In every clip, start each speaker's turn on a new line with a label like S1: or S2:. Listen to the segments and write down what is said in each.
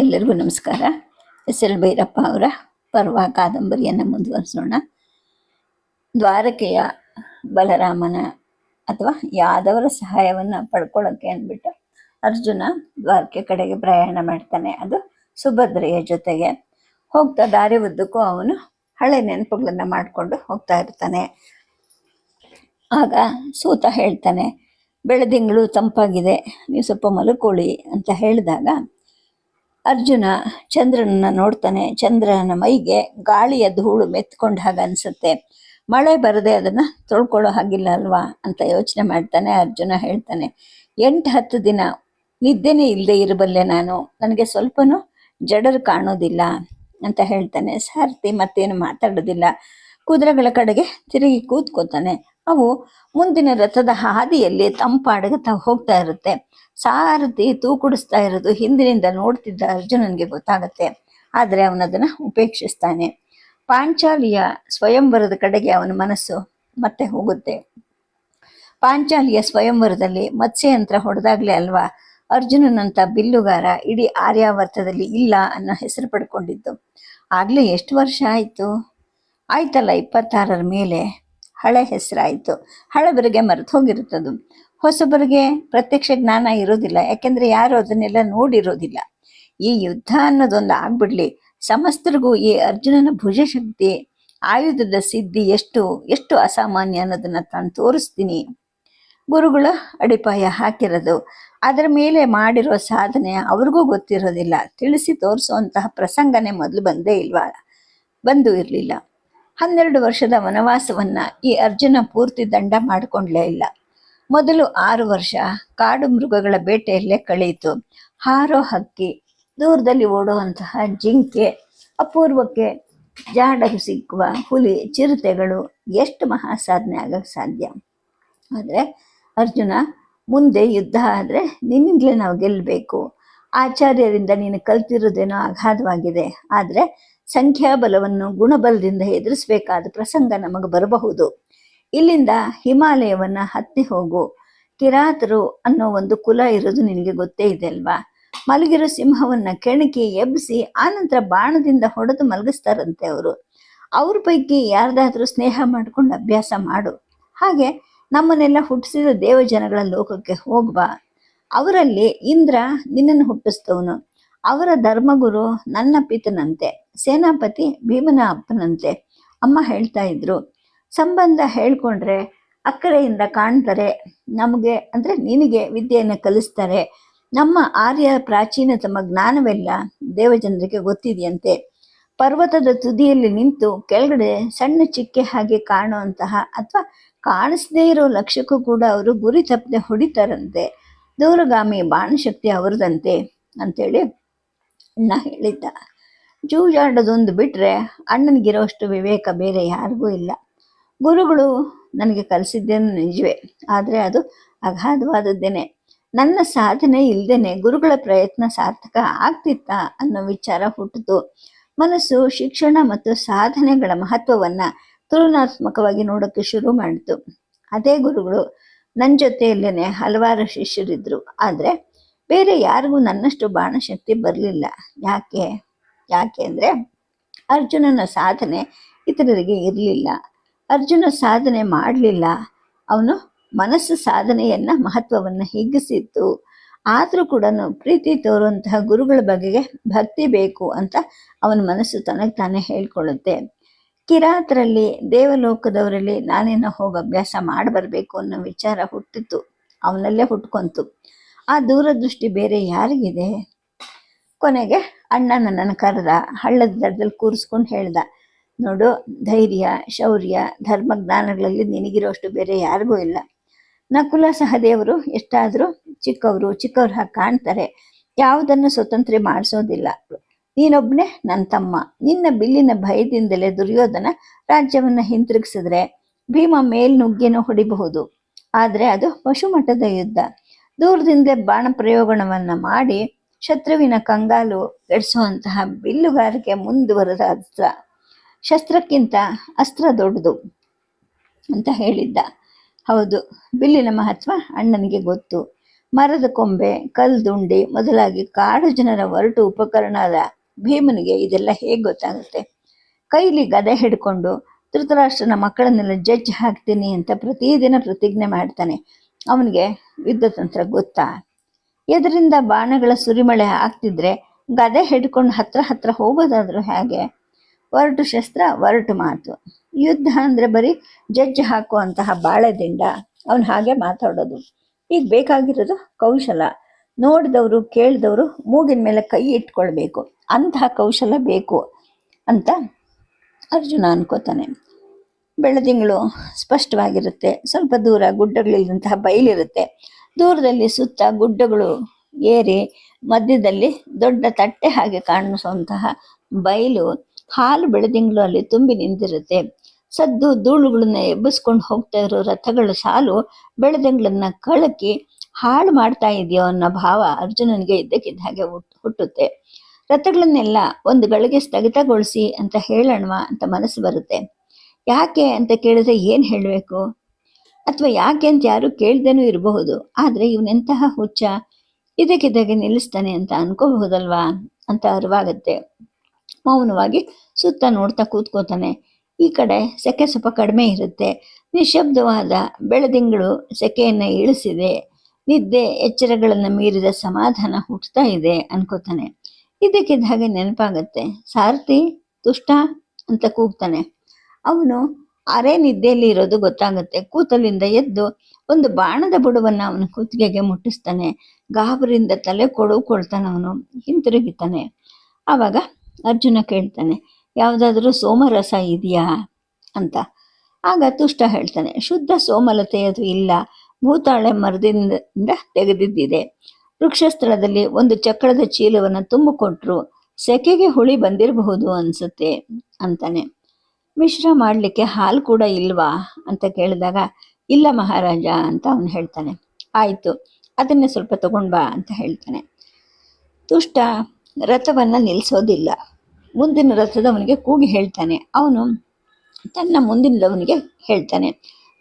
S1: ಎಲ್ಲರಿಗೂ ನಮಸ್ಕಾರ. S L Bhyrappa ಅವರ ಪರ್ವ ಕಾದಂಬರಿಯನ್ನು ಮುಂದುವರಿಸೋಣ. ದ್ವಾರಕೆಯ ಬಲರಾಮನ ಅಥವಾ ಯಾದವರ ಸಹಾಯವನ್ನು ಪಡ್ಕೊಳ್ಳೋಕ್ಕೆ ಅಂದ್ಬಿಟ್ಟು ಅರ್ಜುನ ದ್ವಾರಕೆ ಕಡೆಗೆ ಪ್ರಯಾಣ ಮಾಡ್ತಾನೆ. ಅದು ಸುಭದ್ರೆಯ ಜೊತೆಗೆ. ಹೋಗ್ತಾ ದಾರಿ ಉದ್ದಕ್ಕೂ ಅವನು ಹಳೆ ನೆನಪುಗಳನ್ನ ಮಾಡಿಕೊಂಡು ಹೋಗ್ತಾ ಇರ್ತಾನೆ. ಆಗ ಸೂತ ಹೇಳ್ತಾನೆ, ಬೆಳದಿಂಗಳು ತಂಪಾಗಿದೆ, ನೀವು ಸ್ವಲ್ಪ ಮಲ್ಕೊಳ್ಳಿ ಅಂತ ಹೇಳಿದಾಗ ಅರ್ಜುನ ಚಂದ್ರನನ್ನ ನೋಡ್ತಾನೆ. ಚಂದ್ರನ ಮೈಗೆ ಗಾಳಿಯ ಧೂಳು ಮೆತ್ಕೊಂಡ ಹಾಗೆ ಅನ್ಸುತ್ತೆ. ಮಳೆ ಬರದೆ ಅದನ್ನ ತೊಳ್ಕೊಳ್ಳೋ ಹಾಗಿಲ್ಲ ಅಲ್ವಾ ಅಂತ ಯೋಚನೆ ಮಾಡ್ತಾನೆ ಅರ್ಜುನ ಹೇಳ್ತಾನೆ. ಎಂಟು ಹತ್ತು ದಿನ ನಿದ್ದೆನೇ ಇಲ್ಲದೆ ಇರಬಲ್ಲೆ ನಾನು. ನನಗೆ ಸ್ವಲ್ಪನೂ ಜಡರು ಕಾಣೋದಿಲ್ಲ ಅಂತ ಹೇಳ್ತಾನೆ. ಸಾರಥಿ ಮತ್ತೇನು ಮಾತಾಡೋದಿಲ್ಲ. ಕುದುರೆಗಳ ಕಡೆಗೆ ತಿರುಗಿ ಕೂತ್ಕೋತಾನೆ. ಅವು ಮುಂದಿನ ರಥದ ಹಾದಿಯಲ್ಲಿ ತಂಪಾಡಗತಾ ಹೋಗ್ತಾ ಇರುತ್ತೆ. ಸಾರಥಿ ತೂಕುಡಿಸ್ತಾ ಇರೋದು ಹಿಂದಿನಿಂದ ನೋಡ್ತಿದ್ದ ಅರ್ಜುನನ್ಗೆ ಗೊತ್ತಾಗತ್ತೆ. ಆದ್ರೆ ಅವನದನ್ನ ಉಪೇಕ್ಷಿಸ್ತಾನೆ. ಪಾಂಚಾಲಿಯ ಸ್ವಯಂವರದ ಕಡೆಗೆ ಅವನ ಮನಸ್ಸು ಮತ್ತೆ ಹೋಗುತ್ತೆ. ಪಾಂಚಾಲಿಯ ಸ್ವಯಂವರದಲ್ಲಿ ಮತ್ಸ್ಯಯಂತ್ರ ಹೊಡೆದಾಗ್ಲೇ ಅಲ್ವಾ? ಅರ್ಜುನನಂತ ಬಿಲ್ಲುಗಾರ ಇಡೀ ಆರ್ಯಾವರ್ತದಲ್ಲಿ ಇಲ್ಲ ಅನ್ನೋ ಹೆಸರು ಪಡ್ಕೊಂಡಿದ್ದು. ಆಗ್ಲೇ ಎಷ್ಟು ವರ್ಷ ಆಯ್ತು? ಆಯ್ತಲ್ಲ ಇಪ್ಪತ್ತಾರರ ಮೇಲೆ. ಹಳೆ ಹೆಸರಾಯಿತು. ಹಳಬರಿಗೆ ಮರೆತು ಹೋಗಿರುತ್ತದು ಹೊಸಬರಿಗೆ ಪ್ರತ್ಯಕ್ಷ ಜ್ಞಾನ ಇರೋದಿಲ್ಲ ಯಾಕೆಂದ್ರೆ ಯಾರು ಅದನ್ನೆಲ್ಲ ನೋಡಿರೋದಿಲ್ಲ ಈ ಯುದ್ಧ ಅನ್ನೋದೊಂದು ಆಗ್ಬಿಡ್ಲಿ. ಸಮಸ್ತರಿಗೂ ಈ ಅರ್ಜುನನ ಭುಜಶಕ್ತಿ, ಆಯುಧದ ಸಿದ್ಧಿ ಎಷ್ಟು ಎಷ್ಟು ಅಸಾಮಾನ್ಯ ಅನ್ನೋದನ್ನ ತಾನು ತೋರಿಸ್ತೀನಿ. ಗುರುಗಳ ಅಡಿಪಾಯ ಹಾಕಿರೋದು. ಅದರ ಮೇಲೆ ಮಾಡಿರೋ ಸಾಧನೆ ಅವ್ರಿಗೂ ಗೊತ್ತಿರೋದಿಲ್ಲ. ತಿಳಿಸಿ ತೋರಿಸುವಂತಹ ಪ್ರಸಂಗನೇ ಮೊದಲು ಬಂದೇ ಇಲ್ವಾ? ಬಂದು ಇರಲಿಲ್ಲ. ಹನ್ನೆರಡು ವರ್ಷದ ವನವಾಸವನ್ನ ಈ ಅರ್ಜುನ ಪೂರ್ತಿ ದಂಡ ಮಾಡಿಕೊಂಡ್ಲೇ ಇಲ್ಲ. ಮೊದಲು ಆರು ವರ್ಷ ಕಾಡು ಮೃಗಗಳ ಬೇಟೆಯಲ್ಲೇ ಕಳೆಯಿತು ಹಾರೋ ಹಕ್ಕಿ, ದೂರದಲ್ಲಿ ಓಡುವಂತಹ ಜಿಂಕೆ, ಅಪೂರ್ವಕ್ಕೆ ಜಾಡರು ಸಿಕ್ಕುವ ಹುಲಿ, ಚಿರತೆಗಳು, ಎಷ್ಟು ಮಹಾ ಸಾಧನೆ ಆಗಕ್ಕೆ ಸಾಧ್ಯ? ಆದರೆ ಅರ್ಜುನ ಮುಂದೆ ಯುದ್ಧ ಆದರೆ ನಿನ್ನಿಂದಲೇ ನಾವು ಗೆಲ್ಲಬೇಕು ಆಚಾರ್ಯರಿಂದ ನೀನು ಕಲ್ತಿರೋದೇನೋ ಅಗಾಧವಾಗಿದೆ ಆದರೆ ಸಂಖ್ಯಾಬಲವನ್ನು ಗುಣಬಲದಿಂದ ಎದುರಿಸಬೇಕಾದ ಪ್ರಸಂಗ ನಮಗೆ ಬರಬಹುದು. ಇಲ್ಲಿಂದ ಹಿಮಾಲಯವನ್ನ ಹತ್ತಿ ಹೋಗು. ಕಿರಾತರು ಅನ್ನೋ ಒಂದು ಕುಲ ಇರೋದು ನಿನಗೆ ಗೊತ್ತೇ ಇದೆ ಅಲ್ವಾ? ಮಲಗಿರೋ ಸಿಂಹವನ್ನ ಕೆಣಕಿ ಎಬ್ಬಿಸಿ ಆನಂತರ ಬಾಣದಿಂದ ಹೊಡೆದು ಮಲಗಿಸ್ತಾರಂತೆ ಅವರು. ಅವ್ರ ಪೈಕಿ ಯಾರ್ದಾದ್ರೂ ಸ್ನೇಹ ಮಾಡ್ಕೊಂಡು ಅಭ್ಯಾಸ ಮಾಡು. ಹಾಗೆ ನಮ್ಮನ್ನೆಲ್ಲ ಹುಟ್ಟಿಸಿದ ದೇವಜನಗಳ ಲೋಕಕ್ಕೆ ಹೋಗ್ಬಾ ಅವರಲ್ಲಿ ಇಂದ್ರ ನಿನ್ನನ್ನು ಹುಟ್ಟಿಸ್ತವನು. ಅವರ ಧರ್ಮಗುರು ನನ್ನ ಪಿತನಂತೆ. ಸೇನಾಪತಿ ಭೀಮನ ಅಪ್ಪನಂತೆ ಅಮ್ಮ ಹೇಳ್ತಾ ಇದ್ರು. ಸಂಬಂಧ ಹೇಳ್ಕೊಂಡ್ರೆ ಅಕ್ಕರೆಯಿಂದ ಕಾಣ್ತಾರೆ. ನಮಗೆ ಅಂದರೆ ನಿನಗೆ ವಿದ್ಯೆಯನ್ನು ಕಲಿಸ್ತಾರೆ. ನಮ್ಮ ಆರ್ಯ ಪ್ರಾಚೀನತಮ ಜ್ಞಾನವೆಲ್ಲ ದೇವಜನರಿಗೆ ಗೊತ್ತಿದೆಯಂತೆ. ಪರ್ವತದ ತುದಿಯಲ್ಲಿ ನಿಂತು ಕೆಳಗಡೆ ಸಣ್ಣ ಚಿಕ್ಕೆ ಹಾಗೆ ಕಾಣುವಂತಹ ಅಥವಾ ಕಾಣಿಸದೇ ಇರೋ ಲಕ್ಷ್ಯಕ್ಕೂ ಕೂಡ ಅವರು ಗುರಿ ತಪ್ಪದೆ ಹೊಡಿತಾರಂತೆ. ದೂರಗಾಮಿ ಬಾಣಶಕ್ತಿ ಅವರದಂತೆ ಅಂತೇಳಿ ಅಣ್ಣ ಹೇಳಿದ್ದ. ಜೂಜಾಡೋದೊಂದು ಬಿಟ್ರೆ ಅಣ್ಣನಿಗಿರೋಷ್ಟು ವಿವೇಕ ಬೇರೆ ಯಾರಿಗೂ ಇಲ್ಲ. ಗುರುಗಳು ನನಗೆ ಕಲಿಸಿದ್ದೇನು ನಿಜವೇ, ಆದರೆ ಅದು ಅಗಾಧವಾದದ್ದೇನೆ. ನನ್ನ ಸಾಧನೆ ಇಲ್ಲದೇನೆ ಗುರುಗಳ ಪ್ರಯತ್ನ ಸಾರ್ಥಕ ಆಗ್ತಿತ್ತಾ ಅನ್ನೋ ವಿಚಾರ ಹುಟ್ಟಿತು ಮನಸ್ಸು ಶಿಕ್ಷಣ ಮತ್ತು ಸಾಧನೆಗಳ ಮಹತ್ವವನ್ನ ತುಲನಾತ್ಮಕವಾಗಿ ನೋಡೋಕ್ಕೆ ಶುರು ಮಾಡಿತು. ಅದೇ ಗುರುಗಳು ನನ್ನ ಜೊತೆಯಲ್ಲೇನೆ ಹಲವಾರು ಶಿಷ್ಯರಿದ್ರು, ಆದರೆ ಬೇರೆ ಯಾರಿಗೂ ನನ್ನಷ್ಟು ಬಾಣಶಕ್ತಿ ಬರಲಿಲ್ಲ. ಯಾಕೆ? ಯಾಕೆ ಅಂದರೆ ಅರ್ಜುನನ ಸಾಧನೆ ಇತರರಿಗೆ ಇರಲಿಲ್ಲ. ಅರ್ಜುನ ಸಾಧನೆ ಮಾಡಲಿಲ್ಲ. ಅವನು ಮನಸ್ಸು ಸಾಧನೆಯನ್ನ ಮಹತ್ವವನ್ನು ಹಿಗ್ಗಿಸಿತ್ತು. ಆದರೂ ಕೂಡ ಪ್ರೀತಿ ತೋರುವಂತಹ ಗುರುಗಳ ಬಗೆಗೆ ಭಕ್ತಿ ಬೇಕು ಅಂತ ಅವನ ಮನಸ್ಸು ತನಗೆ ತಾನೇ ಹೇಳ್ಕೊಳ್ಳುತ್ತೆ. ಕಿರಾತರಲ್ಲಿ, ದೇವಲೋಕದವರಲ್ಲಿ ನಾನೇನೋ ಹೋಗಿ ಅಭ್ಯಾಸ ಮಾಡಬರ್ಬೇಕು ಅನ್ನೋ ವಿಚಾರ ಹುಟ್ಟಿತು ಅವನಲ್ಲೇ ಹುಟ್ಕೊಂತು. ಆ ದೂರದೃಷ್ಟಿ ಬೇರೆ ಯಾರಿಗಿದೆ? ಕೊನೆಗೆ ಅಣ್ಣ ನನ್ನನ್ನು ಕರೆದ ಹಳ್ಳದ ದಡದಲ್ಲಿ ಕೂರಿಸ್ಕೊಂಡು ಹೇಳ್ದ, ನೋಡು, ಧೈರ್ಯ, ಶೌರ್ಯ ಧರ್ಮಜ್ಞಾನಗಳಲ್ಲಿ ನಿನಗಿರೋಷ್ಟು ಬೇರೆ ಯಾರಿಗೂ ಇಲ್ಲ. ನಕುಲ ಸಹದೇವರು ಎಷ್ಟಾದರೂ ಚಿಕ್ಕವರು ಚಿಕ್ಕವ್ರ ಹಾಗೆ ಕಾಣ್ತಾರೆ. ಯಾವುದನ್ನು ಸ್ವತಂತ್ರ ಮಾಡಿಸೋದಿಲ್ಲ. ನೀನೊಬ್ಬನೇ ನನ್ನ ತಮ್ಮ. ನಿನ್ನ ಬಿಲ್ಲಿನ ಭಯದಿಂದಲೇ ದುರ್ಯೋಧನ ರಾಜ್ಯವನ್ನ ಹಿಂತಿರುಗಿಸಿದ್ರೆ ಭೀಮ ಮೇಲ್ ನುಗ್ಗೇನೋ ಹೊಡಿಬಹುದು. ಆದರೆ ಅದು ಪಶುಮಠದ ಯುದ್ಧ. ದೂರದಿಂದಲೇ ಬಾಣ ಪ್ರಯೋಗಣವನ್ನ ಮಾಡಿ ಶತ್ರುವಿನ ಕಂಗಾಲು ಕೆಡಿಸುವಂತಹ ಬಿಲ್ಲುಗಾರಿಕೆ ಮುಂದುವರೆದ ಅಸ್ತ್ರ. ಶಸ್ತ್ರಕ್ಕಿಂತ ಅಸ್ತ್ರ ದೊಡ್ಡದು ಅಂತ ಹೇಳಿದ್ದ. ಹೌದು, ಬಿಲ್ಲಿನ ಮಹತ್ವ ಅಣ್ಣನಿಗೆ ಗೊತ್ತು. ಮರದ ಕೊಂಬೆ ಕಲ್ದುಂಡಿ ಮೊದಲಾಗಿ ಕಾಡು ಜನರ ಒರಟು ಉಪಕರಣದ ಭೀಮನಿಗೆ ಇದೆಲ್ಲ ಹೇಗೆ ಗೊತ್ತಾಗುತ್ತೆ? ಕೈಲಿ ಗದೆ ಹಿಡ್ಕೊಂಡು ಧೃತರಾಷ್ಟ್ರನ ಮಕ್ಕಳನ್ನೆಲ್ಲ ಜಜ್ಜಿ ಹಾಕ್ತೀನಿ ಅಂತ ಪ್ರತಿದಿನ ಪ್ರತಿಜ್ಞೆ ಮಾಡ್ತಾನೆ. ಅವನಿಗೆ ಯುದ್ಧತಂತ್ರ ಗೊತ್ತಾ? ಎದರಿಂದ ಬಾಣಗಳ ಸುರಿಮಳೆ ಆಗ್ತಿದ್ರೆ ಗದೆ ಹಿಡ್ಕೊಂಡು ಹತ್ರ ಹತ್ರ ಹೋಗೋದಾದ್ರೂ ಹೇಗೆ. ಒರಟು ಶಸ್ತ್ರ, ಒರಟು ಮಾತು. ಯುದ್ಧ ಅಂದ್ರೆ ಬರೀ ಜಜ್ಜು ಹಾಕುವಂತಹ ಬಾಳೆದಿಂಡ. ಅವನು ಹಾಗೆ ಮಾತಾಡೋದು. ಈಗ ಬೇಕಾಗಿರೋದು ಕೌಶಲ. ನೋಡಿದವರು, ಕೇಳಿದವರು ಮೂಗಿನ ಮೇಲೆ ಕೈ ಇಟ್ಕೊಳ್ಬೇಕು. ಅಂತಹ ಕೌಶಲ ಬೇಕು ಅಂತ ಅರ್ಜುನ ಅನ್ಕೋತಾನೆ. ಬೆಳದಿಂಗಳು ಸ್ಪಷ್ಟವಾಗಿರುತ್ತೆ. ಸ್ವಲ್ಪ ದೂರ ಗುಡ್ಡಗಳಿಲ್ಲದಂತಹ ಬಯಲಿರುತ್ತೆ. ದೂರದಲ್ಲಿ ಸುತ್ತ ಗುಡ್ಡಗಳು ಏರಿ ಮಧ್ಯದಲ್ಲಿ ದೊಡ್ಡ ತಟ್ಟೆ ಹಾಗೆ ಕಾಣಿಸುವಂತಹ ಬಯಲು ಹಾಲು ಬೆಳೆದಿಂಗಳು ಅಲ್ಲಿ ತುಂಬಿ ನಿಂತಿರುತ್ತೆ. ಸದ್ದು ಧೂಳುಗಳನ್ನ ಎಬ್ಬಿಸ್ಕೊಂಡು ಹೋಗ್ತಾ ಇರೋ ರಥಗಳ ಸಾಲು ಬೆಳದಿಂಗಳನ್ನ ಕಳಕಿ ಹಾಳು ಮಾಡ್ತಾ ಇದೆಯೋ ಅನ್ನೋ ಭಾವ ಅರ್ಜುನನಿಗೆ ಇದ್ದಕ್ಕಿದ್ದ ಹಾಗೆ ಹುಟ್- ಹುಟ್ಟುತ್ತೆ. ರಥಗಳನ್ನೆಲ್ಲ ಒಂದು ಗಳಿಗೆ ಸ್ಥಗಿತಗೊಳಿಸಿ ಅಂತ ಹೇಳೋಣವಾ ಅಂತ ಮನಸ್ಸು ಬರುತ್ತೆ. ಯಾಕೆ ಅಂತ ಕೇಳಿದ್ರೆ ಏನು ಹೇಳಬೇಕು? ಅಥವಾ ಯಾಕೆ ಅಂತ ಯಾರು ಕೇಳ್ದೇನೂ ಇರಬಹುದು. ಆದರೆ ಇವನೆಂತಹ ಹುಚ್ಚ ಇದಕ್ಕಿದ್ದಾಗೆ ನಿಲ್ಲಿಸ್ತಾನೆ ಅಂತ ಅನ್ಕೋಬಹುದಲ್ವಾ ಅಂತ ಅರಿವಾಗತ್ತೆ. ಮೌನವಾಗಿ ಸುತ್ತ ನೋಡ್ತಾ ಕೂತ್ಕೋತಾನೆ. ಈ ಕಡೆ ಸೆಕೆ ಸ್ವಲ್ಪ ಕಡಿಮೆ ಇರುತ್ತೆ. ನಿಶಬ್ದವಾದ ಬೆಳದಿಂಗಳು ಸೆಕೆಯನ್ನು ಇಳಿಸಿದೆ. ನಿದ್ದೆ ಎಚ್ಚರಗಳನ್ನು ಮೀರಿದ ಸಮಾಧಾನ ಹುಟ್ಟುತ್ತಾ ಇದೆ ಅನ್ಕೋತಾನೆ. ಇದಕ್ಕಿದ್ದ ಹಾಗೆ ನೆನಪಾಗತ್ತೆ. ಸಾರಥಿ ತುಷ್ಟ ಅಂತ ಕೂಗ್ತಾನೆ. ಅವನು ಅರೆ ನಿದ್ದೆಯಲ್ಲಿ ಇರೋದು ಗೊತ್ತಾಗುತ್ತೆ. ಕೂತಲಿಂದ ಎದ್ದು ಒಂದು ಬಾಣದ ಬುಡವನ್ನು ಅವನ ಕುತ್ತಿಗೆಗೆ ಮುಟ್ಟಿಸ್ತಾನೆ. ಗಾಬರಿಂದ ತಲೆ ಕೊಡುಕೊಳ್ತಾನೆ ಅವನು. ಹಿಂತಿರುಗಿತಾನೆ. ಆವಾಗ ಅರ್ಜುನ ಕೇಳ್ತಾನೆ, ಯಾವುದಾದ್ರೂ ಸೋಮರಸ ಇದೆಯಾ? ಅಂತ. ಆಗ ತುಷ್ಟ ಹೇಳ್ತಾನೆ, ಶುದ್ಧ ಸೋಮಲತೆ ಅದು ಇಲ್ಲ. ಭೂತಾಳೆ ಮರದಿಂದ ತೆಗೆದಿದ್ದಿದೆ. ವೃಕ್ಷಸ್ಥಳದಲ್ಲಿ ಒಂದು ಚಕ್ರದ ಚೀಲವನ್ನು ತುಂಬಿಕೊಟ್ರು. ಸೆಕೆಗೆ ಹುಳಿ ಬಂದಿರಬಹುದು ಅನ್ಸುತ್ತೆ, ಅಂತಾನೆ. ಮಿಶ್ರ ಮಾಡಲಿಕ್ಕೆ ಹಾಲು ಕೂಡ ಇಲ್ವಾ ಅಂತ ಕೇಳಿದಾಗ, ಇಲ್ಲ ಮಹಾರಾಜ ಅಂತ ಅವನು ಹೇಳ್ತಾನೆ. ಆಯಿತು, ಅದನ್ನೇ ಸ್ವಲ್ಪ ತಗೊಂಡ್ ಬಾ ಅಂತ ಹೇಳ್ತಾನೆ. ತುಷ್ಟ ರಥವನ್ನು ನಿಲ್ಲಿಸೋದಿಲ್ಲ ಮುಂದಿನ ರಥದವನಿಗೆ ಕೂಗಿ ಹೇಳ್ತಾನೆ. ಅವನು ತನ್ನ ಮುಂದಿನದವನಿಗೆ ಹೇಳ್ತಾನೆ.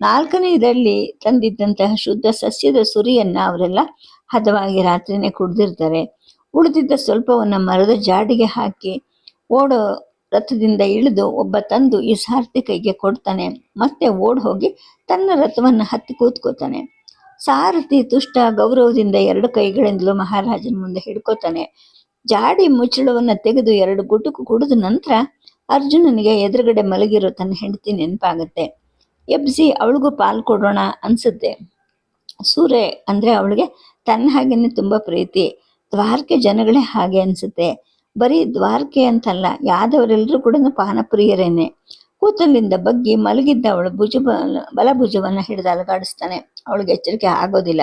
S1: ನಾಲ್ಕನೇ ಇದರಲ್ಲಿ ತಂದಿದ್ದಂತಹ ಶುದ್ಧ ಸಸ್ಯದ ಸುರಿಯನ್ನು ಅವರೆಲ್ಲ ಹದವಾಗಿ ರಾತ್ರಿನೇ ಕುಡಿದಿರ್ತಾರೆ. ಉಳಿದಿದ್ದ ಸ್ವಲ್ಪವನ್ನು ಮರದ ಜಾಡಿಗೆ ಹಾಕಿ ಓಡೋ ರಥದಿಂದ ಇಳಿದು ಒಬ್ಬ ತಂದು ಈ ಸಾರಥಿ ಕೈಗೆ ಕೊಡ್ತಾನೆ. ಮತ್ತೆ ಓಡ್ ಹೋಗಿ ತನ್ನ ರಥವನ್ನು ಹತ್ತಿ ಕೂತ್ಕೋತಾನೆ. ಸಾರಥಿ ತುಷ್ಟ ಗೌರವದಿಂದ ಎರಡು ಕೈಗಳಿಂದಲೂ ಮಹಾರಾಜನ ಮುಂದೆ ಹಿಡ್ಕೋತಾನೆ. ಜಾಡಿ ಮುಚ್ಚಳವನ್ನು ತೆಗೆದು ಎರಡು ಗುಟುಕು ಕುಡಿದ ನಂತರ ಅರ್ಜುನನಿಗೆ ಎದುರುಗಡೆ ಮಲಗಿರೋ ತನ್ನ ಹೆಂಡತಿ ನೆನಪಾಗುತ್ತೆ. ಎಬ್ಸಿ, ಅವಳಿಗೂ ಪಾಲ್ ಕೊಡೋಣ ಅನ್ಸುತ್ತೆ. ಸೂರೆ ಅಂದ್ರೆ ಅವಳಿಗೆ ತನ್ನ ಹಾಗೇನೆ ತುಂಬಾ ಪ್ರೀತಿ. ದ್ವಾರಕೆ ಜನಗಳೇ ಹಾಗೆ ಅನ್ಸುತ್ತೆ. ಬರೀ ದ್ವಾರಕೆ ಅಂತಲ್ಲ, ಯಾದವರೆಲ್ಲರೂ ಕೂಡ ಪಾನಪ್ರಿಯರೇನೆ. ಕೂತಲಿಂದ ಬಗ್ಗಿ ಮಲಗಿದ್ದ ಅವಳು ಭುಜ ಬಲಭುಜವನ್ನ ಹಿಡಿದು ಅಲಗಾಡಿಸ್ತಾನೆ. ಅವಳಿಗೆ ಎಚ್ಚರಿಕೆ ಆಗೋದಿಲ್ಲ.